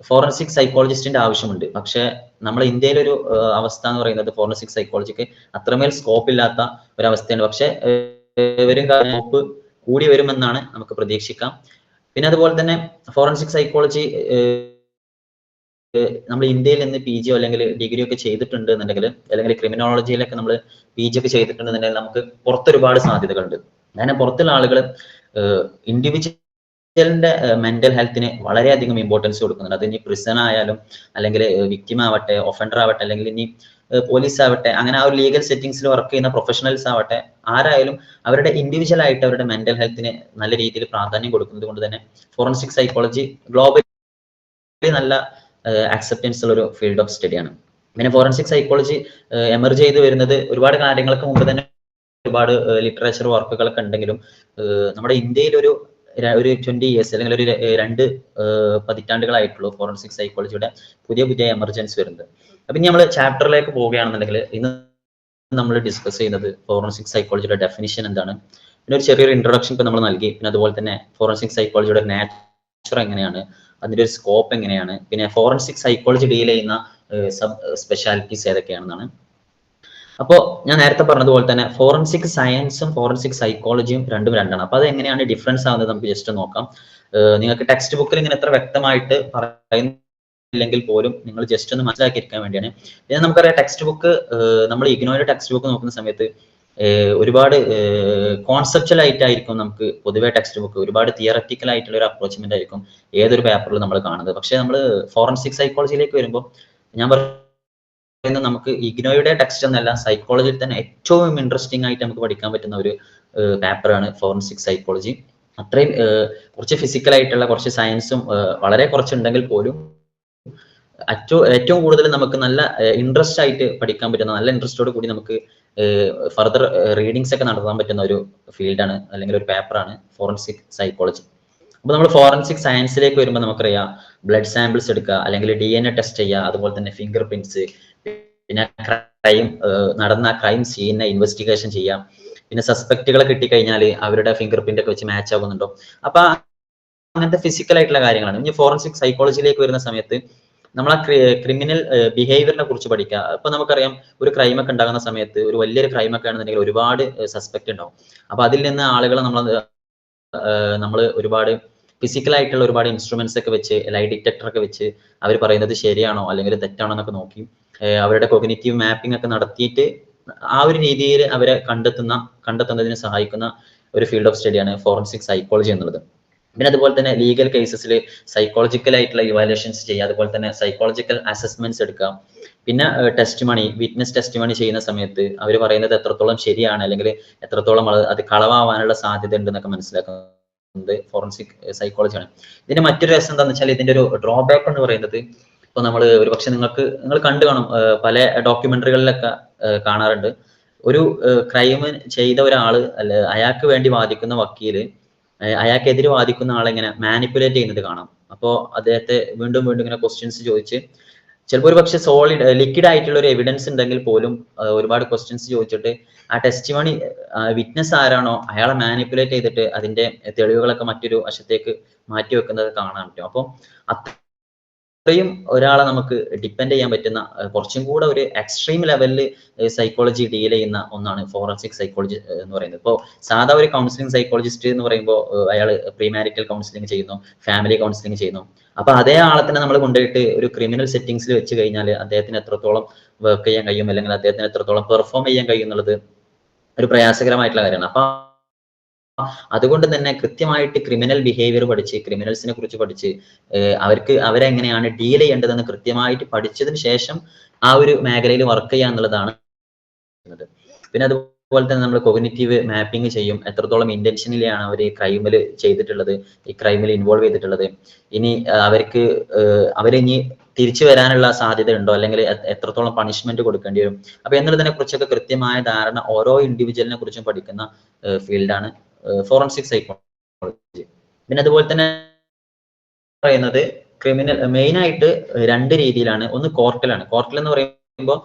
ഫോറൻസിക് സൈക്കോളജിസ്റ്റിന്റെ ആവശ്യമുണ്ട്. പക്ഷെ നമ്മൾ ഇന്ത്യയിലൊരു അവസ്ഥ എന്ന് പറയുന്നത് ഫോറൻസിക് സൈക്കോളജിക്ക് അത്രമേൽ സ്കോപ്പ് ഇല്ലാത്ത ഒരു അവസ്ഥയാണ്. പക്ഷെ വരും സ്കോപ്പ് കൂടി വരുമെന്നാണ് നമുക്ക് പ്രതീക്ഷിക്കാം. പിന്നെ അതുപോലെ തന്നെ ഫോറൻസിക് സൈക്കോളജി നമ്മൾ ഇന്ത്യയിൽ നിന്ന് പി ജിയോ അല്ലെങ്കിൽ ഡിഗ്രി ഒക്കെ ചെയ്തിട്ടുണ്ട് എന്നുണ്ടെങ്കിൽ അല്ലെങ്കിൽ ക്രിമിനോളജിയിലൊക്കെ നമ്മൾ പി ജി ഒക്കെ ചെയ്തിട്ടുണ്ടെന്നുണ്ടെങ്കിൽ നമുക്ക് പുറത്തൊരുപാട് സാധ്യതകളുണ്ട്. അങ്ങനെ പുറത്തുള്ള ആളുകൾ ഇൻഡിവിജ്വലിന്റെ മെന്റൽ ഹെൽത്തിന് വളരെയധികം ഇമ്പോർട്ടൻസ് കൊടുക്കുന്നുണ്ട്. അത് ഇനി പ്രിസൺ ആയാലും അല്ലെങ്കിൽ വിക്ടിം ആവട്ടെ ഒഫൻഡർ ആവട്ടെ അല്ലെങ്കിൽ ഇനി പോലീസ് ആവട്ടെ അങ്ങനെ ആ ഒരു ലീഗൽ സെറ്റിംഗ്സിൽ വർക്ക് ചെയ്യുന്ന പ്രൊഫഷണൽസ് ആവട്ടെ ആരായാലും അവരുടെ ഇൻഡിവിജ്വൽ ആയിട്ട് അവരുടെ മെന്റൽ ഹെൽത്തിന് നല്ല രീതിയിൽ പ്രാധാന്യം കൊടുക്കുന്നത് കൊണ്ട് തന്നെ ഫോറൻസിക് സൈക്കോളജി ഗ്ലോബലി നല്ല ആക്സെപ്റ്റൻസ് ഉള്ള ഒരു ഫീൽഡ് ഓഫ് സ്റ്റഡിയാണ് പിന്നെ ഫോറൻസിക് സൈക്കോളജി എമർജ് ചെയ്ത് വരുന്നത് ഒരുപാട് കാര്യങ്ങൾക്ക് മുമ്പ് തന്നെ ഒരുപാട് ലിറ്ററേച്ചർ വർക്കുകളൊക്കെ ഉണ്ടെങ്കിലും നമ്മുടെ ഇന്ത്യയിൽ ഒരു ഒരു ട്വന്റി ഇയേഴ്സ് അല്ലെങ്കിൽ ഒരു രണ്ട് പതിറ്റാണ്ടുകളായിട്ടുള്ളൂ ഫോറൻസിക് സൈക്കോളജിയുടെ പുതിയ പുതിയ എമർജൻസ് വരുന്നത്. അപ്പൊ ഇനി നമ്മൾ ചാപ്റ്ററിലേക്ക് പോവുകയാണെന്നുണ്ടെങ്കിൽ ഇന്ന് നമ്മൾ ഡിസ്കസ് ചെയ്യുന്നത് ഫോറൻസിക് സൈക്കോളജിയുടെ ഡെഫിനിഷൻ എന്താണ്. പിന്നെ ഒരു ചെറിയൊരു ഇൻട്രൊഡക്ഷൻ ഇപ്പൊ നമ്മൾ നൽകി. പിന്നെ അതുപോലെ തന്നെ ഫോറൻസിക് സൈക്കോളജിയുടെ നാച്ചർ എങ്ങനെയാണ്. അതിന്റെ ഒരു സ്കോപ്പ് എങ്ങനെയാണ്? പിന്നെ ഫോറൻസിക് സൈക്കോളജി ഡീൽ ചെയ്യുന്ന സബ് സ്പെഷ്യാലിറ്റീസ് ഏതൊക്കെയാണെന്നാണ്. അപ്പോൾ ഞാൻ നേരത്തെ പറഞ്ഞതുപോലെ തന്നെ ഫോറൻസിക് സയൻസും ഫോറൻസിക് സൈക്കോളജിയും രണ്ടും രണ്ടാണ്. അപ്പോൾ അത് എങ്ങനെയാണ് ഡിഫറൻസ് ആവുന്നത് നമുക്ക് ജസ്റ്റ് നോക്കാം. നിങ്ങൾക്ക് ടെക്സ്റ്റ് ബുക്കിൽ ഇങ്ങനെ എത്ര വ്യക്തമായിട്ട് പറയുന്നില്ലെങ്കിൽ പോലും നിങ്ങൾ ജസ്റ്റ് ഒന്ന് മനസ്സിലാക്കിയിരിക്കാൻ വേണ്ടിയാണ്. പിന്നെ നമുക്കറിയാം ടെക്സ്റ്റ് ബുക്ക് നമ്മൾ ഇഗ്നോയുടെ ടെക്സ്റ്റ് ബുക്ക് നോക്കുന്ന സമയത്ത് ഒരുപാട് കോൺസെപ്റ്റൽ ആയിട്ടായിരിക്കും നമുക്ക് പൊതുവേ ടെക്സ്റ്റ് ബുക്ക് ഒരുപാട് തിയററ്റിക്കൽ ആയിട്ടുള്ള ഒരു അപ്രോച്ച്മെന്റ് ആയിരിക്കും ഏതൊരു പേപ്പറിലും നമ്മൾ കാണുന്നത്. പക്ഷേ നമ്മൾ ഫോറൻസിക് സൈക്കോളജിയിലേക്ക് വരുമ്പോൾ ഞാൻ പറയുന്നത് നമുക്ക് ഇഗ്നോയുടെ ടെക്സ്റ്റ് എന്നല്ല സൈക്കോളജിയിൽ തന്നെ ഏറ്റവും ഇൻട്രസ്റ്റിംഗ് ആയിട്ട് നമുക്ക് പഠിക്കാൻ പറ്റുന്ന ഒരു പേപ്പറാണ് ഫോറൻസിക് സൈക്കോളജി അത്രയും കുറച്ച് ഫിസിക്കൽ ആയിട്ടുള്ള കുറച്ച് സയൻസും വളരെ കുറച്ചുണ്ടെങ്കിൽ പോലും ഏറ്റവും കൂടുതൽ നമുക്ക് നല്ല ഇൻട്രസ്റ്റ് ആയിട്ട് പഠിക്കാൻ പറ്റുന്ന നല്ല ഇൻട്രസ്റ്റോട് കൂടി നമുക്ക് ഫർദർ റീഡിങ്സ് ഒക്കെ നടത്താൻ പറ്റുന്ന ഒരു ഫീൽഡാണ് അല്ലെങ്കിൽ ഒരു പേപ്പറാണ് ഫോറൻസിക് സൈക്കോളജി അപ്പോൾ നമ്മൾ ഫോറൻസിക് സയൻസിലേക്ക് വരുമ്പോൾ നമുക്കറിയാം ബ്ലഡ് സാമ്പിൾസ് എടുക്കുക അല്ലെങ്കിൽ ഡി എൻ എ ടെസ്റ്റ് ചെയ്യുക അതുപോലെ തന്നെ ഫിംഗർ പ്രിന്റ്സ് പിന്നെ ക്രൈം നടന്ന ക്രൈം സീനെ ഇൻവെസ്റ്റിഗേഷൻ ചെയ്യാം. പിന്നെ സസ്പെക്റ്റുകളെ കിട്ടിക്കഴിഞ്ഞാൽ അവരുടെ ഫിംഗർ പ്രിന്റ് ഒക്കെ വെച്ച് മാച്ച് ആവുന്നുണ്ടോ? അപ്പൊ അങ്ങനത്തെ ഫിസിക്കൽ ആയിട്ടുള്ള കാര്യങ്ങളാണ്. ഇനി ഫോറൻസിക് സൈക്കോളജിയിലേക്ക് വരുന്ന സമയത്ത് നമ്മൾ ആ ക്രിമിനൽ ബിഹേവിയറിനെ കുറിച്ച് പഠിക്കുക ഇപ്പൊ നമുക്കറിയാം ഒരു ക്രൈം ഒക്കെ ഉണ്ടാകുന്ന സമയത്ത് ഒരു വലിയൊരു ക്രൈം ഒക്കെ ആണെന്നുണ്ടെങ്കിൽ ഒരുപാട് സസ്പെക്ട് ഉണ്ടാവും. അപ്പൊ അതിൽ നിന്ന് ആളുകളെ നമ്മൾ നമ്മൾ ഒരുപാട് ഫിസിക്കൽ ആയിട്ടുള്ള ഒരുപാട് ഇൻസ്ട്രുമെന്റ്സ് ഒക്കെ വെച്ച് ലൈ ഡിറ്റക്ടർ ഒക്കെ വെച്ച് അവർ പറയുന്നത് ശരിയാണോ അല്ലെങ്കിൽ തെറ്റാണോ എന്നൊക്കെ നോക്കി അവരുടെ കൊഗ്നേറ്റീവ് മാപ്പിംഗ് ഒക്കെ നടത്തിയിട്ട് ആ ഒരു രീതിയിൽ അവരെ കണ്ടെത്തുന്ന കണ്ടെത്തുന്നതിന് സഹായിക്കുന്ന ഒരു ഫീൽഡ് ഓഫ് സ്റ്റഡിയാണ് ഫോറൻസിക് സൈക്കോളജി എന്നുള്ളത്. പിന്നെ അതുപോലെ തന്നെ ലീഗൽ കേസസിൽ സൈക്കോളജിക്കൽ ആയിട്ടുള്ള ഇവാലുവേഷൻസ് ചെയ്യുക അതുപോലെ തന്നെ സൈക്കോളജിക്കൽ അസസ്മെന്റ്സ് എടുക്കാം പിന്നെ testimony witness testimony ചെയ്യുന്ന സമയത്ത് അവർ പറയുന്നത് എത്രത്തോളം ശരിയാണ് അല്ലെങ്കിൽ എത്രത്തോളം അത് കളവാവാനുള്ള സാധ്യത ഉണ്ടെന്നൊക്കെ മനസ്സിലാക്കുന്നത് ഫോറൻസിക് സൈക്കോളജിയാണ് ഇതിന്റെ മറ്റൊരു രസം എന്താണെന്ന് വെച്ചാൽ ഇതിന്റെ ഒരു ഡ്രോബാക്ക് എന്ന് പറയുന്നത് ഇപ്പൊ നമ്മൾ ഒരു പക്ഷെ നിങ്ങൾക്ക് നിങ്ങൾ കണ്ടു കാണും പല ഡോക്യുമെന്ററികളിലൊക്കെ കാണാറുണ്ട്. ഒരു ക്രൈം ചെയ്ത ഒരാൾ അല്ല അയാൾക്ക് വേണ്ടി വാദിക്കുന്ന വക്കീൽ അയാൾക്കെതിരെ വാദിക്കുന്ന ആളെ ഇങ്ങനെ മാനിപ്പുലേറ്റ് ചെയ്യുന്നത് കാണാം. അപ്പോൾ അദ്ദേഹത്തെ വീണ്ടും വീണ്ടും ഇങ്ങനെ ക്വസ്റ്റ്യൻസ് ചോദിച്ച് ചിലപ്പോൾ ഒരു പക്ഷേ സോളിഡ് ലിക്വിഡ് ആയിട്ടുള്ള ഒരു എവിഡൻസ് ഉണ്ടെങ്കിൽ പോലും ഒരുപാട് ക്വസ്റ്റ്യൻസ് ചോദിച്ചിട്ട് ആ ടെസ്റ്റിമണി വിറ്റ്നസ് ആരാണോ അയാളെ മാനിപ്പുലേറ്റ് ചെയ്തിട്ട് അതിന്റെ തെളിവുകളൊക്കെ മറ്റൊരു വശത്തേക്ക് മാറ്റി വെക്കുന്നത് കാണാൻ പറ്റും. അപ്പം അത്രയും ഒരാളെ നമുക്ക് ഡിപ്പെൻഡ് ചെയ്യാൻ പറ്റുന്ന കുറച്ചും കൂടെ ഒരു എക്സ്ട്രീം ലെവലിൽ സൈക്കോളജി ഡീൽ ചെയ്യുന്ന ഒന്നാണ് ഫോറൻസിക് സൈക്കോളജി എന്ന് പറയുന്നത്. ഇപ്പോൾ സാധാ ഒരു കൗൺസിലിംഗ് സൈക്കോളജിസ്റ്റ് എന്ന് പറയുമ്പോൾ അയാൾ പ്രീമാരിറ്റൽ കൗൺസിലിംഗ് ചെയ്യുന്നു, ഫാമിലി കൗൺസിലിംഗ് ചെയ്യുന്നു. അപ്പൊ അതേ ആളെ തന്നെ നമ്മൾ കൊണ്ടുപോയിട്ട് ഒരു ക്രിമിനൽ സെറ്റിംഗ്സിൽ വെച്ച് കഴിഞ്ഞാൽ അദ്ദേഹത്തിന് എത്രത്തോളം വർക്ക് ചെയ്യാൻ കഴിയും അല്ലെങ്കിൽ അദ്ദേഹത്തിന് എത്രത്തോളം പെർഫോം ചെയ്യാൻ കഴിയും എന്നുള്ളത് ഒരു പ്രയാസകരമായിട്ടുള്ള കാര്യമാണ്. അപ്പൊ അതുകൊണ്ട് തന്നെ കൃത്യമായിട്ട് ക്രിമിനൽ ബിഹേവിയർ പഠിച്ച് ക്രിമിനൽസിനെ കുറിച്ച് പഠിച്ച് അവർക്ക് അവരെങ്ങനെയാണ് ഡീൽ ചെയ്യേണ്ടതെന്ന് കൃത്യമായിട്ട് പഠിച്ചതിന് ശേഷം ആ ഒരു മേഖലയിൽ വർക്ക് ചെയ്യുക എന്നുള്ളതാണ് പിന്നെ അതുപോലെ തന്നെ നമ്മൾ കോഗ്നിറ്റീവ് മാപ്പിംഗ് ചെയ്യും. എത്രത്തോളം ഇന്റൻഷനിലാണ് അവർ ക്രൈമിൽ ചെയ്തിട്ടുള്ളത് ഈ ക്രൈമിൽ ഇൻവോൾവ് ചെയ്തിട്ടുള്ളത്. ഇനി അവർക്ക് അവരിനി തിരിച്ചു വരാനുള്ള സാധ്യത ഉണ്ടോ? അല്ലെങ്കിൽ എത്രത്തോളം പണിഷ്മെന്റ് കൊടുക്കേണ്ടി വരും? അപ്പൊ എന്നുള്ളതിനെ കുറിച്ചൊക്കെ കൃത്യമായ ധാരണ ഓരോ ഇൻഡിവിജ്വലിനെ കുറിച്ചും പഠിക്കുന്ന ഫീൽഡാണ് ഫോറൻസിക് സൈക്കോളജി പിന്നെ അതുപോലെ തന്നെ പറയുന്നത് ക്രിമിനൽ മെയിൻ ആയിട്ട് രണ്ട് രീതിയിലാണ്. ഒന്ന് കോർട്ടലാണ് കോർട്ടൽ എന്ന് പറയുമ്പോൾ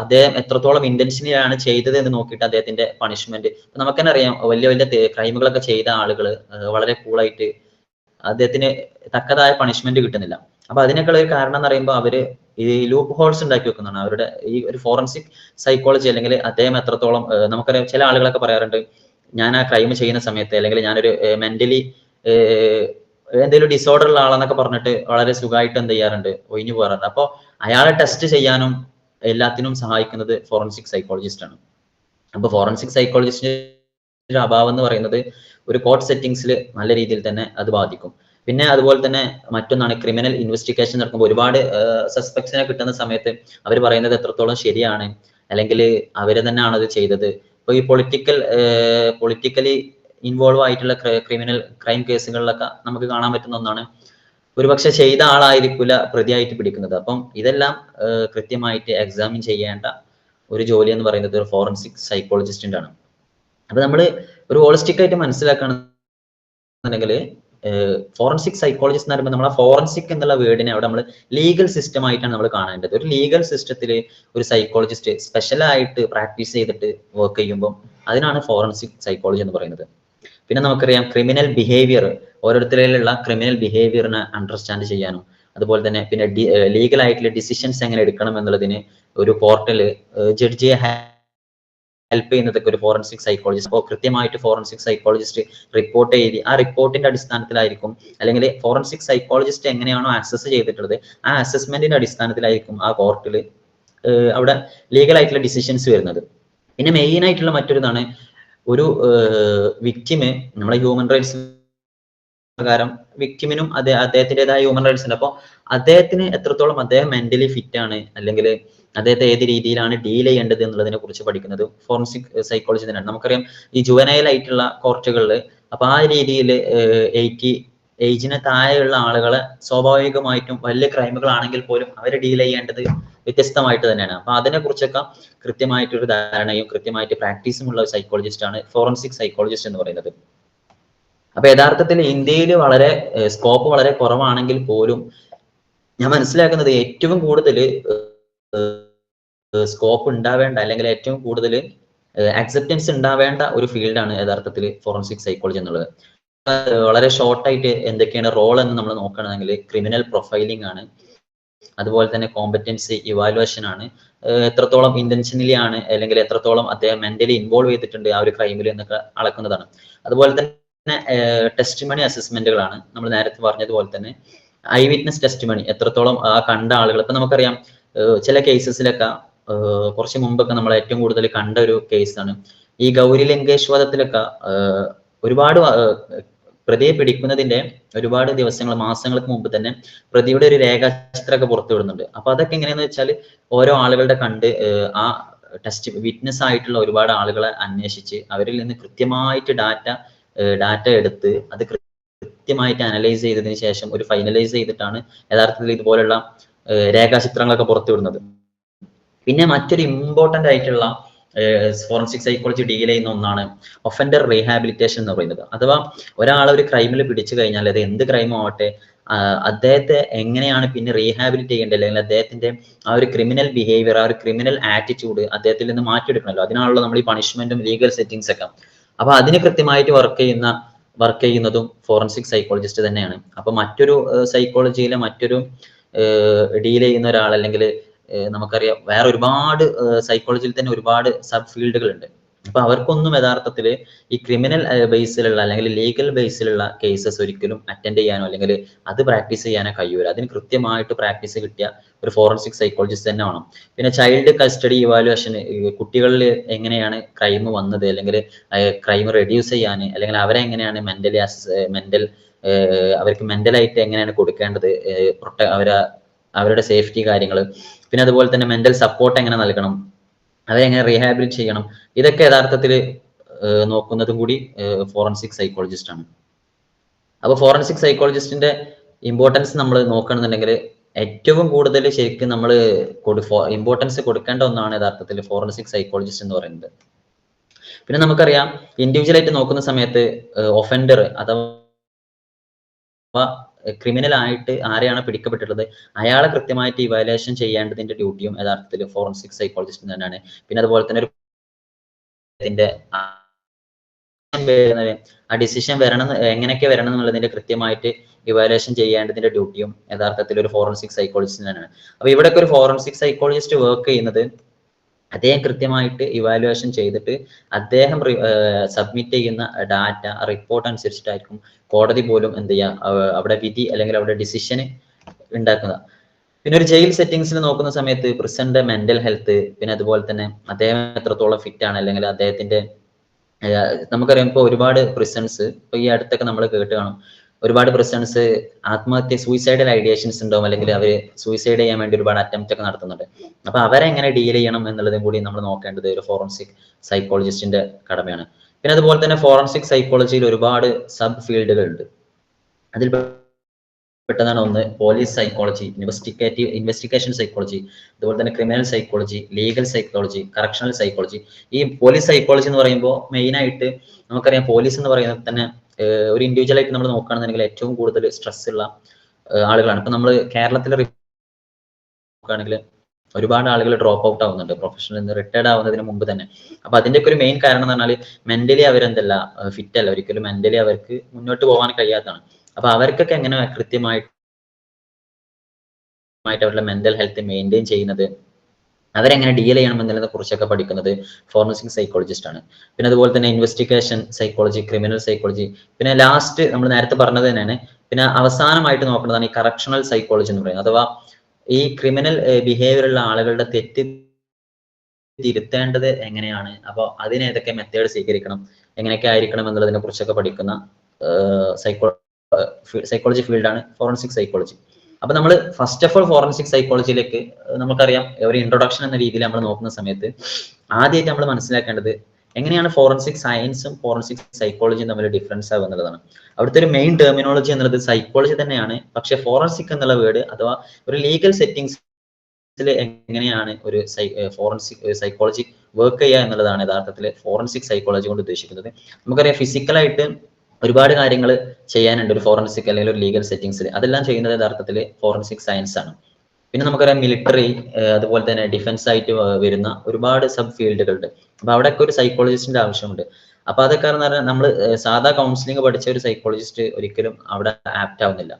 അദ്ദേഹം എത്രത്തോളം ഇന്റൻഷനിലാണ് ചെയ്തത് എന്ന് നോക്കിയിട്ട് അദ്ദേഹത്തിന്റെ പണിഷ്മെന്റ് നമുക്ക് തന്നെ അറിയാം വലിയ വലിയ ക്രൈമുകളൊക്കെ ചെയ്ത ആളുകൾ വളരെ കൂളായിട്ട് അദ്ദേഹത്തിന് തക്കതായ പണിഷ്മെന്റ് കിട്ടുന്നില്ല. അപ്പൊ അതിനൊക്കെയുള്ള ഒരു കാരണം എന്ന് പറയുമ്പോൾ അവർ ഈ ലൂപ്പ് ഹോൾസ് ഉണ്ടാക്കി വെക്കുന്നതാണ്. അവരുടെ ഈ ഒരു ഫോറൻസിക് സൈക്കോളജി അല്ലെങ്കിൽ അദ്ദേഹം എത്രത്തോളം നമുക്കറിയാം ചില ആളുകളൊക്കെ പറയാറുണ്ട് ഞാൻ ആ ക്രൈം ചെയ്യുന്ന സമയത്ത് അല്ലെങ്കിൽ ഞാനൊരു മെന്റലി എന്തെങ്കിലും ഡിസോർഡർ ഉള്ള ആളെന്നൊക്കെ പറഞ്ഞിട്ട് വളരെ സുഖമായിട്ട് എന്ത് ചെയ്യാറുണ്ട്? ഒഴിഞ്ഞു പോകാറുണ്ട്. അപ്പോൾ അയാളെ ടെസ്റ്റ് ചെയ്യാനും എല്ലാത്തിനും സഹായിക്കുന്നത് ഫോറൻസിക് സൈക്കോളജിസ്റ്റ് ആണ്. അപ്പൊ ഫോറൻസിക് സൈക്കോളജിസ്റ്റിന്റെ അഭാവം എന്ന് പറയുന്നത് ഒരു കോർട്ട് സെറ്റിംഗ്സിൽ നല്ല രീതിയിൽ തന്നെ അത് ബാധിക്കും. പിന്നെ അതുപോലെ തന്നെ മറ്റൊന്നാണ് ക്രിമിനൽ ഇൻവെസ്റ്റിഗേഷൻ നടക്കുമ്പോൾ ഒരുപാട് സസ്പെക്ട്സിനെ കിട്ടുന്ന സമയത്ത് അവർ പറയുന്നത് എത്രത്തോളം ശരിയാണ് അല്ലെങ്കിൽ അവർ തന്നെയാണ് അത് ചെയ്തത്. ഇപ്പൊ ഈ പൊളിറ്റിക്കൽ പൊളിറ്റിക്കലി ഇൻവോൾവ് ആയിട്ടുള്ള ക്രിമിനൽ ക്രൈം കേസുകളിലൊക്കെ നമുക്ക് കാണാൻ പറ്റുന്ന ഒന്നാണ്. ഒരുപക്ഷെ ചെയ്ത ആളായിരിക്കില്ല പ്രതിയായിട്ട് പിടിക്കുന്നത്. അപ്പം ഇതെല്ലാം കൃത്യമായിട്ട് എക്സാമിൻ ചെയ്യേണ്ട ഒരു ജോലി എന്ന് പറയുന്നത് ഒരു ഫോറൻസിക് സൈക്കോളജിസ്റ്റിന്റെ ആണ് അപ്പൊ നമ്മൾ ഒരു ഹോളിസ്റ്റിക് ആയിട്ട് മനസ്സിലാക്കുകയാണെന്നുണ്ടെങ്കിൽ ഫോറൻസിക് സൈക്കോളജിസ്റ്റ് എന്ന് പറയുമ്പോൾ നമ്മൾ ഫോറൻസിക് എന്നുള്ള വേർഡിനെ അവിടെ നമ്മൾ ലീഗൽ സിസ്റ്റം ആയിട്ടാണ് നമ്മൾ കാണേണ്ടത്. ഒരു ലീഗൽ സിസ്റ്റത്തിൽ ഒരു സൈക്കോളജിസ്റ്റ് സ്പെഷ്യൽ ആയിട്ട് പ്രാക്ടീസ് ചെയ്തിട്ട് വർക്ക് ചെയ്യുമ്പോൾ അതിനാണ് ഫോറൻസിക് സൈക്കോളജി എന്ന് പറയുന്നത്. പിന്നെ നമുക്കറിയാം ക്രിമിനൽ ബിഹേവിയർ ഓരോരുത്തരിലുള്ള ക്രിമിനൽ ബിഹേവിയറിനെ അണ്ടർസ്റ്റാൻഡ് ചെയ്യാനും അതുപോലെ തന്നെ പിന്നെ ലീഗൽ ആയിട്ടുള്ള ഡിസിഷൻസ് എങ്ങനെ എടുക്കണം എന്നുള്ളതിന് ഒരു പോർട്ടൽ ജഡ്ജിയെ ഹെൽപ്പ് ചെയ്യുന്നതൊക്കെ ഒരു ഫോറൻസിക് സൈക്കോളജിസ്റ്റ് അപ്പോൾ കൃത്യമായിട്ട് ഫോറൻസിക് സൈക്കോളജിസ്റ്റ് റിപ്പോർട്ട് എഴുതി ആ റിപ്പോർട്ടിന്റെ അടിസ്ഥാനത്തിലായിരിക്കും അല്ലെങ്കിൽ ഫോറൻസിക് സൈക്കോളജിസ്റ്റ് എങ്ങനെയാണോ ആക്സസ് ചെയ്തിട്ടുള്ളത് ആ അസസ്മെന്റിന്റെ അടിസ്ഥാനത്തിലായിരിക്കും ആ കോർട്ടിൽ അവിടെ ലീഗൽ ആയിട്ടുള്ള ഡിസിഷൻസ് വരുന്നത്. പിന്നെ മെയിൻ ആയിട്ടുള്ള മറ്റൊരിതാണ് ഒരു വിക്റ്റിമ് നമ്മളെ ഹ്യൂമൻ റൈറ്റ്സ് പ്രകാരം വിക്ടിമിനും അതെ അദ്ദേഹത്തിന്റെതായ ഹ്യൂമൻ റൈറ്റ്സ് ഉണ്ട്. അപ്പോൾ അദ്ദേഹത്തിന് എത്രത്തോളം അദ്ദേഹം മെന്റലി ഫിറ്റ് ആണ് അല്ലെങ്കിൽ അദ്ദേഹത്തെ ഏത് രീതിയിലാണ് ഡീൽ ചെയ്യേണ്ടത് എന്നുള്ളതിനെ കുറിച്ച് പഠിക്കുന്നത് ഫോറൻസിക് സൈക്കോളജി തന്നെയാണ്. നമുക്കറിയാം ഈ ജുവനൈൽ ആയിട്ടുള്ള കോർട്ടുകളിൽ അപ്പൊ ആ രീതിയിൽ എയ്റ്റി ഏജിന് താഴെയുള്ള ആളുകളെ സ്വാഭാവികമായിട്ടും വലിയ ക്രൈമുകളാണെങ്കിൽ പോലും അവരെ ഡീൽ ചെയ്യേണ്ടത് വ്യത്യസ്തമായിട്ട് തന്നെയാണ്. അപ്പൊ അതിനെ കുറിച്ചൊക്കെ കൃത്യമായിട്ടൊരു ധാരണയും കൃത്യമായിട്ട് പ്രാക്ടീസും ഉള്ള സൈക്കോളജിസ്റ്റ് ആണ് ഫോറൻസിക് സൈക്കോളജിസ്റ്റ് എന്ന് പറയുന്നത്. അപ്പൊ യഥാർത്ഥത്തിൽ ഇന്ത്യയിൽ വളരെ സ്കോപ്പ് വളരെ കുറവാണെങ്കിൽ പോലും ഞാൻ മനസ്സിലാക്കുന്നത് ഏറ്റവും കൂടുതൽ സ്കോപ്പ് ഉണ്ടാവേണ്ട അല്ലെങ്കിൽ ഏറ്റവും കൂടുതൽ അക്സെപ്റ്റൻസ് ഉണ്ടാവേണ്ട ഒരു ഫീൽഡാണ് യഥാർത്ഥത്തിൽ ഫോറൻസിക് സൈക്കോളജി എന്നുള്ളത്. വളരെ ഷോർട്ടായിട്ട് എന്തൊക്കെയാണ് റോൾ എന്ന് നമ്മൾ നോക്കുകയാണെങ്കിൽ ക്രിമിനൽ പ്രൊഫൈലിംഗ് ആണ്. അതുപോലെ തന്നെ കോമ്പറ്റൻസി ഇവാലുവേഷൻ ആണ്. എത്രത്തോളം ഇന്റൻഷനലി ആണ് അല്ലെങ്കിൽ എത്രത്തോളം അദ്ദേഹം മെന്റലി ഇൻവോൾവ് ചെയ്തിട്ടുണ്ട് ആ ഒരു ക്രൈമിൽ എന്നൊക്കെ അളക്കുന്നതാണ്. അതുപോലെ തന്നെ ടെസ്റ്റ് മണി അസസ്മെന്റുകളാണ് നമ്മൾ നേരത്തെ പറഞ്ഞതുപോലെ തന്നെ ഐ വിറ്റ്നസ് ടെസ്റ്റ് മണി എത്രത്തോളം ആ കണ്ട ആളുകൾ ഇപ്പൊ നമുക്കറിയാം ചില കേസസിലൊക്കെ കുറച്ച് മുമ്പൊക്കെ നമ്മൾ ഏറ്റവും കൂടുതൽ കണ്ട ഒരു കേസാണ്. ഈ ഗൗരി ലങ്കേഷ് വധത്തിലൊക്കെ ഒരുപാട് പ്രതിയെ പിടിക്കുന്നതിന്റെ ഒരുപാട് ദിവസങ്ങൾ മാസങ്ങൾക്ക് മുമ്പ് തന്നെ പ്രതിയുടെ ഒരു രേഖാചിത്രമൊക്കെ പുറത്തു വിടുന്നുണ്ട് അപ്പൊ അതൊക്കെ എങ്ങനെയാന്ന് വെച്ചാൽ ഓരോ ആളുകളുടെ കണ്ട് ആ ടെസ്റ്റ് വിറ്റ്നസ് ആയിട്ടുള്ള ഒരുപാട് ആളുകളെ അന്വേഷിച്ച് അവരിൽ നിന്ന് കൃത്യമായിട്ട് ഡാറ്റ ഡാറ്റ എടുത്ത് അത് കൃത്യമായിട്ട് അനലൈസ് ചെയ്തതിന് ശേഷം ഒരു ഫൈനലൈസ് ചെയ്തിട്ടാണ് യഥാർത്ഥത്തിൽ ഇതുപോലുള്ള രേഖാചിത്രങ്ങളൊക്കെ പുറത്തുവിടുന്നത്. പിന്നെ മറ്റൊരു ഇമ്പോർട്ടന്റ് ആയിട്ടുള്ള ഫോറൻസിക് സൈക്കോളജി ഡീൽ ചെയ്യുന്ന ഒന്നാണ് ഒഫൻഡർ റീഹാബിലിറ്റേഷൻ എന്ന് പറയുന്നത്. അഥവാ ഒരാൾ ഒരു ക്രൈമിൽ പിടിച്ചു കഴിഞ്ഞാൽ അത് എന്ത് ക്രൈമും ആവട്ടെ അദ്ദേഹത്തെ എങ്ങനെയാണ് പിന്നെ റീഹാബിലിറ്റ് ചെയ്യേണ്ടത്? അല്ലെങ്കിൽ അദ്ദേഹത്തിന്റെ ആ ഒരു ക്രിമിനൽ ബിഹേവിയർ ആ ഒരു ക്രിമിനൽ ആറ്റിറ്റ്യൂഡ് അദ്ദേഹത്തിൽ നിന്ന് മാറ്റിയെടുക്കണമല്ലോ. അതിനാണല്ലോ നമ്മൾ ഈ പണിഷ്മെന്റും ലീഗൽ സെറ്റിങ്സ് ഒക്കെ. അപ്പൊ അതിന് കൃത്യമായിട്ട് വർക്ക് ചെയ്യുന്ന വർക്ക് ചെയ്യുന്നതും ഫോറൻസിക് സൈക്കോളജിസ്റ്റ് തന്നെയാണ്. അപ്പൊ മറ്റൊരു സൈക്കോളജിയിലെ മറ്റൊരു ഡീൽ ചെയ്യുന്ന ഒരാൾ അല്ലെങ്കിൽ നമുക്കറിയാം. വേറെ ഒരുപാട് സൈക്കോളജിയിൽ തന്നെ ഒരുപാട് സബ് ഫീൽഡുകൾ ഉണ്ട് അപ്പൊ അവർക്കൊന്നും യഥാർത്ഥത്തിൽ ഈ ക്രിമിനൽ ബേസിലുള്ള അല്ലെങ്കിൽ ലീഗൽ ബേസിലുള്ള കേസസ് ഒരിക്കലും അറ്റൻഡ് ചെയ്യാനോ അല്ലെങ്കിൽ അത് പ്രാക്ടീസ് ചെയ്യാനോ കഴിയൂല. അതിന് കൃത്യമായിട്ട് പ്രാക്ടീസ് കിട്ടിയ ഒരു ഫോറൻസിക് സൈക്കോളജിസ്റ്റ് തന്നെ വേണം. പിന്നെ ചൈൽഡ് കസ്റ്റഡി ഇവാലുവേഷൻ കുട്ടികളിൽ എങ്ങനെയാണ് ക്രൈം വന്നത് അല്ലെങ്കിൽ ക്രൈം റെഡ്യൂസ് ചെയ്യാൻ അല്ലെങ്കിൽ അവരെ എങ്ങനെയാണ് മെന്റലി മെന്റൽ അവർക്ക് മെന്റലായിട്ട് എങ്ങനെയാണ് കൊടുക്കേണ്ടത് അവരെ അവരുടെ സേഫ്റ്റി കാര്യങ്ങൾ പിന്നെ അതുപോലെ തന്നെ മെന്റൽ സപ്പോർട്ട് എങ്ങനെ നൽകണം? അവരെ എങ്ങനെ റീഹാബിലിറ്റ് ചെയ്യണം? ഇതൊക്കെ യഥാർത്ഥത്തിൽ നോക്കുന്നതും കൂടി ഫോറൻസിക് സൈക്കോളജിസ്റ്റ് ആണ്. അപ്പോൾ ഫോറൻസിക് സൈക്കോളജിസ്റ്റിന്റെ ഇമ്പോർട്ടൻസ് നമ്മൾ നോക്കണമെന്നുണ്ടെങ്കിൽ ഏറ്റവും കൂടുതൽ ശരിക്കും നമ്മൾ ഇമ്പോർട്ടൻസ് കൊടുക്കേണ്ട ഒന്നാണ് യഥാർത്ഥത്തിൽ ഫോറൻസിക് സൈക്കോളജിസ്റ്റ് എന്ന് പറയുന്നത്. പിന്നെ നമുക്കറിയാം ഇൻഡിവിജ്വൽ ആയിട്ട് നോക്കുന്ന സമയത്ത് ഒഫൻഡർ അഥവാ ക്രിമിനൽ ആയിട്ട് ആരെയാണ് പിടിക്കപ്പെട്ടിട്ടുള്ളത്? അയാളെ കൃത്യമായിട്ട് ഇവാലുവേഷൻ ചെയ്യേണ്ടതിന്റെ ഡ്യൂട്ടിയും യഥാർത്ഥത്തിൽ ഫോറൻസിക് സൈക്കോളജിസ്റ്റിന് തന്നെയാണ്. പിന്നെ അതുപോലെ തന്നെ ഒരു ആ ഡിസിഷൻ വരണം എങ്ങനെയൊക്കെ വരണം എന്നുള്ളതിന്റെ കൃത്യമായിട്ട് ഇവാലുവേഷൻ ചെയ്യേണ്ടതിന്റെ ഡ്യൂട്ടിയും യഥാർത്ഥത്തിൽ ഒരു ഫോറൻസിക് സൈക്കോളജിസ്റ്റ് തന്നെയാണ്. അപ്പൊ ഇവിടെയൊക്കെ ഒരു ഫോറൻസിക് സൈക്കോളജിസ്റ്റ് വർക്ക് ചെയ്യുന്നത് അദ്ദേഹം കൃത്യമായിട്ട് ഇവാലുവേഷൻ ചെയ്തിട്ട് അദ്ദേഹം സബ്മിറ്റ് ചെയ്യുന്ന ഡാറ്റ റിപ്പോർട്ട് അനുസരിച്ചിട്ടായിരിക്കും കോടതി പോലും എന്ത് ചെയ്യുക അവിടെ വിധി അല്ലെങ്കിൽ അവിടെ ഡിസിഷൻ ഉണ്ടാക്കുന്നത് പിന്നെ ഒരു ജയിൽ സെറ്റിംഗ്സിൽ നോക്കുന്ന സമയത്ത് പ്രിസന്റെ മെന്റൽ ഹെൽത്ത് പിന്നെ അതുപോലെ തന്നെ അദ്ദേഹം എത്രത്തോളം ഫിറ്റ് ആണ് അല്ലെങ്കിൽ അദ്ദേഹത്തിന്റെ നമുക്കറിയാം ഇപ്പോൾ ഒരുപാട് പ്രിസൺസ് ഇപ്പൊ ഈ അടുത്തൊക്കെ നമ്മൾ കേട്ട് കാണും. ഒരുപാട് പ്രസൻസ് ആത്മഹത്യ സൂയിസൈഡൽ ഐഡിയേഷൻസ് ഉണ്ടാവും. അല്ലെങ്കിൽ അവർ സൂയിസൈഡ് ചെയ്യാൻ വേണ്ടി ഒരുപാട് അറ്റംപ്റ്റ് ഒക്കെ നടത്തുന്നുണ്ട്. അപ്പൊ അവരെ എങ്ങനെ ഡീൽ ചെയ്യണം എന്നുള്ളതും കൂടി നമ്മൾ നോക്കേണ്ടത് ഒരു ഫോറൻസിക് സൈക്കോളജിസ്റ്റിന്റെ കടമയാണ്. പിന്നെ അതുപോലെ തന്നെ ഫോറൻസിക് സൈക്കോളജിയിൽ ഒരുപാട് സബ് ഫീൽഡുകൾ ഉണ്ട് അതിൽ പെട്ടതാണ് ഒന്ന് police psychology investigative investigation psychology അതുപോലെ തന്നെ criminal psychology legal psychology correctional psychology ഈ പോലീസ് സൈക്കോളജി എന്ന് പറയുമ്പോൾ മെയിൻ ആയിട്ട് നമുക്കറിയാം പോലീസ് എന്ന് പറയുന്നത് തന്നെ ഒരു ഇൻഡിവിജ്വൽ ആയിട്ട് നമ്മൾ നോക്കുകയാണെന്നുണ്ടെങ്കിൽ ഏറ്റവും കൂടുതൽ സ്ട്രെസ് ഉള്ള ആളുകളാണ്. ഇപ്പൊ നമ്മൾ കേരളത്തിൽ നോക്കുകയാണെങ്കിൽ ഒരുപാട് ആളുകൾ ഡ്രോപ്പ് ഔട്ട് ആവുന്നുണ്ട്. പ്രൊഫഷനിൽ നിന്ന് റിട്ടയർഡ് ആവുന്നതിന് മുമ്പ് തന്നെ. അപ്പൊ അതിന്റെയൊക്കെ ഒരു മെയിൻ കാരണം എന്ന് പറഞ്ഞാൽ മെന്റലി അവരെന്തല്ല ഫിറ്റ് അല്ല. ഒരിക്കലും മെന്റലി അവർക്ക് മുന്നോട്ട് പോകാൻ കഴിയാത്തതാണ്. അപ്പൊ അവർക്കൊക്കെ എങ്ങനെ കൃത്യമായിട്ട് അവരുടെ മെന്റൽ ഹെൽത്ത് മെയിന്റെയിൻ ചെയ്യുന്നത്? അവരെങ്ങനെ ഡീൽ ചെയ്യണം എന്നതിനെ കുറിച്ചൊക്കെ പഠിക്കുന്നത്. ഫോറൻസിക് സൈക്കോളജിസ്റ്റ് ആണ്. പിന്നെ അതുപോലെ തന്നെ ഇൻവെസ്റ്റിഗേഷൻ സൈക്കോളജി ക്രിമിനൽ സൈക്കോളജി പിന്നെ ലാസ്റ്റ് നമ്മൾ നേരത്തെ പറഞ്ഞത് തന്നെയാണ്. പിന്നെ അവസാനമായിട്ട് നോക്കുന്നതാണ് ഈ കറക്ഷണൽ സൈക്കോളജി എന്ന് പറയുന്നത്. അഥവാ ഈ ക്രിമിനൽ ബിഹേവിയർ ഉള്ള ആളുകളുടെ തെറ്റ് തിരുത്തേണ്ടത് എങ്ങനെയാണ്? അപ്പോൾ അതിന് ഏതൊക്കെ മെത്തേഡ് സ്വീകരിക്കണം? എങ്ങനെയൊക്കെ ആയിരിക്കണം എന്നുള്ളതിനെ കുറിച്ചൊക്കെ പഠിക്കുന്ന സൈക്കോ സൈക്കോളജി ഫീൽഡാണ് ഫോറൻസിക് സൈക്കോളജി അപ്പൊ നമ്മൾ ഫസ്റ്റ് ഓഫ് ഓൾ ഫോറൻസിക് സൈക്കോളജിയിലേക്ക് നമുക്കറിയാം ഒരു ഇൻട്രൊഡക്ഷൻ എന്ന രീതിയിൽ നമ്മൾ നോക്കുന്ന സമയത്ത് ആദ്യമായിട്ട് നമ്മൾ മനസ്സിലാക്കേണ്ടത് എങ്ങനെയാണ് ഫോറൻസിക് സയൻസും ഫോറൻസിക് സൈക്കോളജിയും തമ്മിൽ ഡിഫറൻസ് ആവുക എന്നുള്ളതാണ് അവിടുത്തെ ഒരു മെയിൻ ടെർമിനോളജി എന്നുള്ളത് സൈക്കോളജി തന്നെയാണ്. പക്ഷെ ഫോറൻസിക് എന്നുള്ള വേർഡ് അഥവാ ഒരു ലീഗൽ സെറ്റിംഗ്സ് എങ്ങനെയാണ് ഒരു ഫോറൻസിക് സൈക്കോളജി വർക്ക് ചെയ്യുക എന്നുള്ളതാണ് യഥാർത്ഥത്തിൽ ഫോറൻസിക് സൈക്കോളജി കൊണ്ട് ഉദ്ദേശിക്കുന്നത്. നമുക്കറിയാം ഫിസിക്കലായിട്ട് ഒരുപാട് കാര്യങ്ങൾ ചെയ്യാനുണ്ട് ഒരു ഫോറൻസിക് അല്ലെങ്കിൽ ഒരു ലീഗൽ സെറ്റിംഗ്സിൽ അതെല്ലാം ചെയ്യുന്നത് യഥാർത്ഥത്തിൽ ഫോറൻസിക് സയൻസ് ആണ്. പിന്നെ നമുക്കറിയാം മിലിറ്ററി അതുപോലെ തന്നെ ഡിഫൻസ് ആയിട്ട് വരുന്ന ഒരുപാട് സബ് ഫീൽഡുകളുണ്ട് അപ്പൊ അവിടെയൊക്കെ ഒരു സൈക്കോളജിസ്റ്റിന്റെ ആവശ്യമുണ്ട്. അപ്പൊ അതൊക്കെ പറഞ്ഞാൽ നമ്മൾ സാധാ കൗൺസിലിംഗ് പഠിച്ച ഒരു സൈക്കോളജിസ്റ്റ് ഒരിക്കലും അവിടെ ആപ്റ്റ് ആവുന്നില്ല.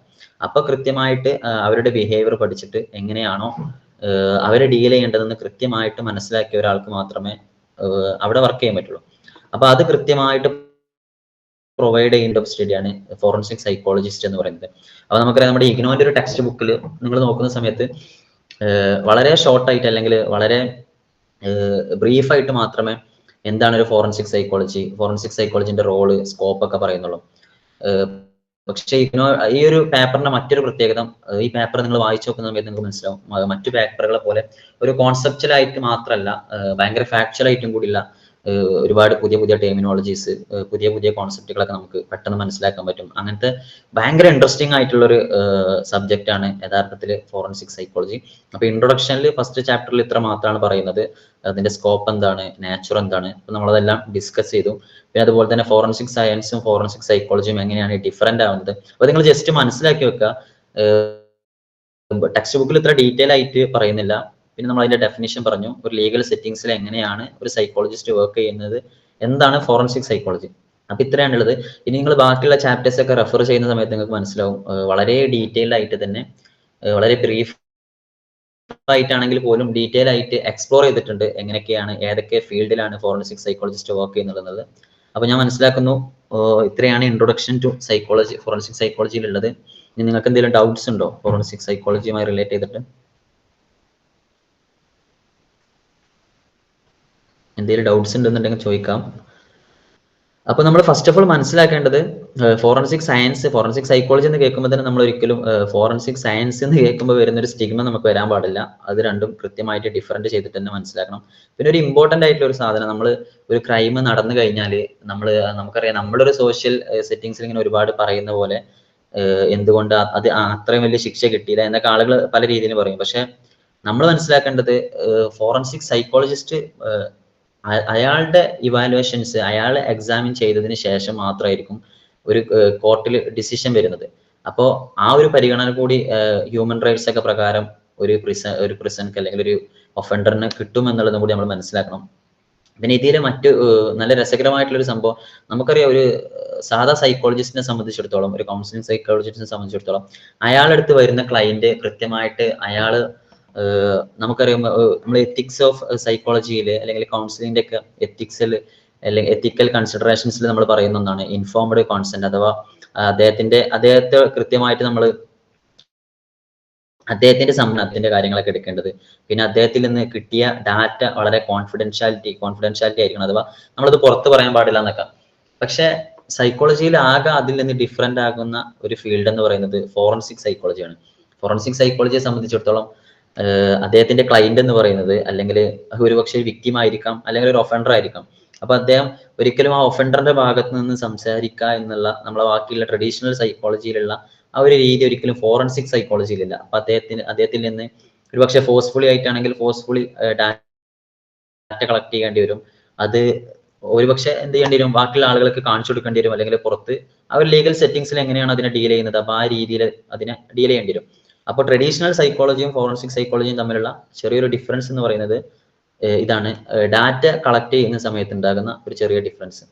അപ്പൊ കൃത്യമായിട്ട് അവരുടെ ബിഹേവിയർ പഠിച്ചിട്ട് എങ്ങനെയാണോ അവരെ ഡീൽ ചെയ്യേണ്ടതെന്ന് കൃത്യമായിട്ട് മനസ്സിലാക്കിയ ഒരാൾക്ക് മാത്രമേ അവിടെ വർക്ക് ചെയ്യാൻ പറ്റുള്ളൂ. അപ്പൊ അത് കൃത്യമായിട്ട് പ്രൊവൈഡ് ചെയ്യുന്ന സ്റ്റഡിയാണ് ഫോറൻസിക് സൈക്കോളജിസ്റ്റ് എന്ന് പറയുന്നത്. അപ്പൊ നമുക്കറിയാം നമ്മുടെ ഇഗ്നോന്റെ ഒരു ടെക്സ്റ്റ് ബുക്കിൽ നിങ്ങൾ നോക്കുന്ന സമയത്ത് വളരെ ഷോർട്ടായിട്ട് അല്ലെങ്കിൽ വളരെ ബ്രീഫായിട്ട് മാത്രമേ എന്താണ് ഒരു ഫോറൻസിക് സൈക്കോളജി ഫോറൻസിക് സൈക്കോളജിന്റെ റോൾ സ്കോപ്പ് ഒക്കെ പറയുന്നുള്ളൂ. പക്ഷേ ഇഗ്നോ ഈ ഒരു പേപ്പറിന്റെ മറ്റൊരു പ്രത്യേകത ഈ പേപ്പർ നിങ്ങൾ വായിച്ചു നോക്കുന്ന സമയത്ത് നിങ്ങൾക്ക് മനസ്സിലാവും മറ്റു പേപ്പറുകളെ പോലെ ഒരു കോൺസെപ്റ്റലായിട്ട് മാത്രമല്ല ഭയങ്കര ഫാക്ച്വൽ ആയിട്ടും കൂടിയുള്ള ഒരുപാട് പുതിയ പുതിയ ടെർമിനോളജീസ് പുതിയ പുതിയ കോൺസെപ്റ്റുകളൊക്കെ നമുക്ക് പെട്ടെന്ന് മനസ്സിലാക്കാൻ പറ്റും. അങ്ങനത്തെ ഭയങ്കര ഇൻട്രസ്റ്റിംഗ് ആയിട്ടുള്ള ഒരു സബ്ജക്റ്റ് ആണ് യഥാർത്ഥത്തിൽ ഫോറൻസിക് സൈക്കോളജി അപ്പോൾ ഇൻട്രൊഡക്ഷനിൽ ഫസ്റ്റ് ചാപ്റ്ററിൽ ഇത്ര മാത്രമാണ് പറയുന്നത്. അതിന്റെ സ്കോപ്പ് എന്താണ് നാച്ചുർ എന്താണ് അപ്പൊ നമ്മളതെല്ലാം ഡിസ്കസ് ചെയ്തു. പിന്നെ അതുപോലെ തന്നെ ഫോറൻസിക് സയൻസും ഫോറൻസിക് സൈക്കോളജിയും എങ്ങനെയാണ് ഡിഫറെന്റ് ആവുന്നത്. അപ്പോൾ നിങ്ങൾ ജസ്റ്റ് മനസ്സിലാക്കി വെക്കുക ടെക്സ്റ്റ് ബുക്കിൽ ഇത്ര ഡീറ്റെയിൽ ആയിട്ട് പറയുന്നില്ല. പിന്നെ നമ്മൾ അതിന്റെ ഡെഫിനിഷൻ പറഞ്ഞു. ഒരു ലീഗൽ സെറ്റിംഗ്സിൽ എങ്ങനെയാണ് ഒരു സൈക്കോളജിസ്റ്റ് വർക്ക് ചെയ്യുന്നത്? എന്താണ് ഫോറൻസിക് സൈക്കോളജി അപ്പൊ ഇത്രയാണുള്ളത് ഇനി നിങ്ങൾ ബാക്കിയുള്ള ചാപ്റ്റേഴ്സ് ഒക്കെ റെഫർ ചെയ്യുന്ന സമയത്ത് നിങ്ങൾക്ക് മനസ്സിലാവും. വളരെ ഡീറ്റെയിൽഡ് ആയിട്ട് തന്നെ വളരെ ബ്രീഫ് ആയിട്ടാണെങ്കിൽ പോലും ഡീറ്റെയിൽ ആയിട്ട് എക്സ്പ്ലോർ ചെയ്തിട്ടുണ്ട് എങ്ങനെയൊക്കെയാണ് ഏതൊക്കെ ഫീൽഡിലാണ് ഫോറൻസിക് സൈക്കോളജിസ്റ്റ് വർക്ക് ചെയ്യുന്നുള്ളത്. അപ്പൊ ഞാൻ മനസ്സിലാക്കുന്നു ഇത്രയാണ് ഇൻട്രൊഡക്ഷൻ ടു സൈക്കോളജി ഫോറൻസിക് സൈക്കോളജിയിൽ ഉള്ളത് ഇനി നിങ്ങൾക്ക് എന്തെങ്കിലും ഡൗട്ട്സ് ഉണ്ടോ ഫോറൻസിക് സൈക്കോളജിയുമായി റിലേറ്റ് ചെയ്തിട്ട്? എന്തെങ്കിലും ഡൗട്ട്സ് ഉണ്ടെന്നുണ്ടെങ്കിൽ ചോദിക്കാം. അപ്പൊ നമ്മൾ ഫസ്റ്റ് ഓഫ് ഓൾ മനസ്സിലാക്കേണ്ടത് ഫോറൻസിക് സയൻസ് ഫോറൻസിക് സൈക്കോളജി എന്ന് കേൾക്കുമ്പോൾ തന്നെ നമ്മൾ ഒരിക്കലും ഫോറൻസിക് സയൻസ് എന്ന് കേൾക്കുമ്പോൾ വരുന്ന ഒരു സ്റ്റിഗ്മ നമുക്ക് വരാൻ പാടില്ല. അത് രണ്ടും കൃത്യമായിട്ട് ഡിഫറെന്റ് ചെയ്തിട്ട് തന്നെ മനസ്സിലാക്കണം. പിന്നെ ഒരു ഇമ്പോർട്ടന്റ് ആയിട്ടുള്ള ഒരു സാധനം നമ്മൾ ഒരു ക്രൈം നടന്നു കഴിഞ്ഞാൽ നമ്മൾ നമുക്കറിയാം നമ്മളൊരു സോഷ്യൽ സെറ്റിങ്സിൽ ഇങ്ങനെ ഒരുപാട് പറയുന്ന പോലെ എന്തുകൊണ്ട് അത് അത്രയും വലിയ ശിക്ഷ കിട്ടിയില്ല എന്നൊക്കെ ആളുകൾ പല രീതിയിൽ പറയും. പക്ഷെ നമ്മൾ മനസ്സിലാക്കേണ്ടത് ഫോറൻസിക് സൈക്കോളജിസ്റ്റ് അയാളുടെ ഇവാലുവേഷൻസ് അയാൾ എക്സാമിൻ ചെയ്തതിന് ശേഷം മാത്രമായിരിക്കും ഒരു കോർട്ടിൽ ഡിസിഷൻ വരുന്നത്. അപ്പോൾ ആ ഒരു പരിഗണന കൂടി ഹ്യൂമൻ റൈറ്റ്സ് ഒക്കെ പ്രകാരം ഒരു പ്രിസ ഒരു പ്രിസൺക്ക് അല്ലെങ്കിൽ ഒരു ഒഫൻഡറിന് കിട്ടും എന്നുള്ളതും കൂടി നമ്മൾ മനസ്സിലാക്കണം. പിന്നെ ഇതിലെ മറ്റു നല്ല രസകരമായിട്ടുള്ള ഒരു സംഭവം നമുക്കറിയാം ഒരു സാധാ സൈക്കോളജിസ്റ്റിനെ സംബന്ധിച്ചിടത്തോളം ഒരു കൗൺസിലിംഗ് സൈക്കോളജിസ്റ്റിനെ സംബന്ധിച്ചിടത്തോളം അയാളടുത്ത് വരുന്ന ക്ലയന്റ് കൃത്യമായിട്ട് അയാൾ നമുക്കറിയാം നമ്മൾ എത്തിക്സ് ഓഫ് സൈക്കോളജിയിൽ അല്ലെങ്കിൽ കൗൺസിലിംഗിന്റെ ഒക്കെ എത്തിക്സിൽ അല്ലെങ്കിൽ എത്തിക്കൽ കൺസിഡറേഷൻസിൽ നമ്മൾ പറയുന്ന ഒന്നാണ് ഇൻഫോംഡ് കോൺസെന്റ് അഥവാ അദ്ദേഹത്തിന്റെ അദ്ദേഹത്തെ കൃത്യമായിട്ട് നമ്മൾ അദ്ദേഹത്തിന്റെ സമ്മതത്തിന്റെ കാര്യങ്ങളൊക്കെ എടുക്കേണ്ടത്. പിന്നെ അദ്ദേഹത്തിൽ നിന്ന് കിട്ടിയ ഡാറ്റ വളരെ കോൺഫിഡൻഷ്യാലിറ്റി കോൺഫിഡൻഷ്യാലിറ്റി ആയിരിക്കണം. അഥവാ നമ്മളത് പുറത്ത് പറയാൻ പാടില്ല എന്നൊക്കെ. പക്ഷെ സൈക്കോളജിയിൽ ആകെ അതിൽ നിന്ന് ഡിഫറെന്റ് ആകുന്ന ഒരു ഫീൽഡ് എന്ന് പറയുന്നത് ഫോറൻസിക് സൈക്കോളജിയാണ് ഫോറൻസിക് സൈക്കോളജിയെ സംബന്ധിച്ചിടത്തോളം അദ്ദേഹത്തിന്റെ ക്ലയന്റ് എന്ന് പറയുന്നത് അല്ലെങ്കിൽ ഒരുപക്ഷെ വിക്റ്റിം ആയിരിക്കാം അല്ലെങ്കിൽ ഒരു ഒഫൻഡർ ആയിരിക്കാം. അപ്പൊ അദ്ദേഹം ഒരിക്കലും ആ ഒഫൻഡറിന്റെ ഭാഗത്ത് നിന്ന് സംസാരിക്കുക എന്നുള്ള നമ്മളെ ബാക്കിയുള്ള ട്രഡീഷണൽ സൈക്കോളജിയിലുള്ള ആ ഒരു രീതി ഒരിക്കലും ഫോറൻസിക് സൈക്കോളജിയിലില്ല അപ്പൊ അദ്ദേഹത്തിന് അദ്ദേഹത്തിൽ നിന്ന് ഒരുപക്ഷെ ഫോഴ്സ്ഫുള്ളി ആയിട്ടാണെങ്കിൽ ഫോഴ്സ്ഫുള്ളി ഡാറ്റ കളക്ട് ചെയ്യേണ്ടി വരും. അത് ഒരുപക്ഷെ എന്ത് ചെയ്യേണ്ടി വരും? ബാക്കിയുള്ള ആളുകൾക്ക് കാണിച്ചു കൊടുക്കേണ്ടി വരും. അല്ലെങ്കിൽ പുറത്ത് ഒരു ലീഗൽ സെറ്റിംഗ്സിൽ എങ്ങനെയാണ് അതിനെ ഡീൽ ചെയ്യുന്നത്? അപ്പൊ ആ രീതിയിൽ അതിനെ ഡീൽ ചെയ്യേണ്ടി വരും. അപ്പോൾ ട്രഡീഷണൽ സൈക്കോളജിയും ഫോറൻസിക് സൈക്കോളജിയും തമ്മിലുള്ള ചെറിയൊരു ഡിഫറൻസ് എന്ന് പറയുന്നത് ഇതാണ്. ഡാറ്റ കളക്ട് ചെയ്യുന്ന സമയത്ത് ഉണ്ടാകുന്ന ഒരു ചെറിയ ഡിഫറൻസ്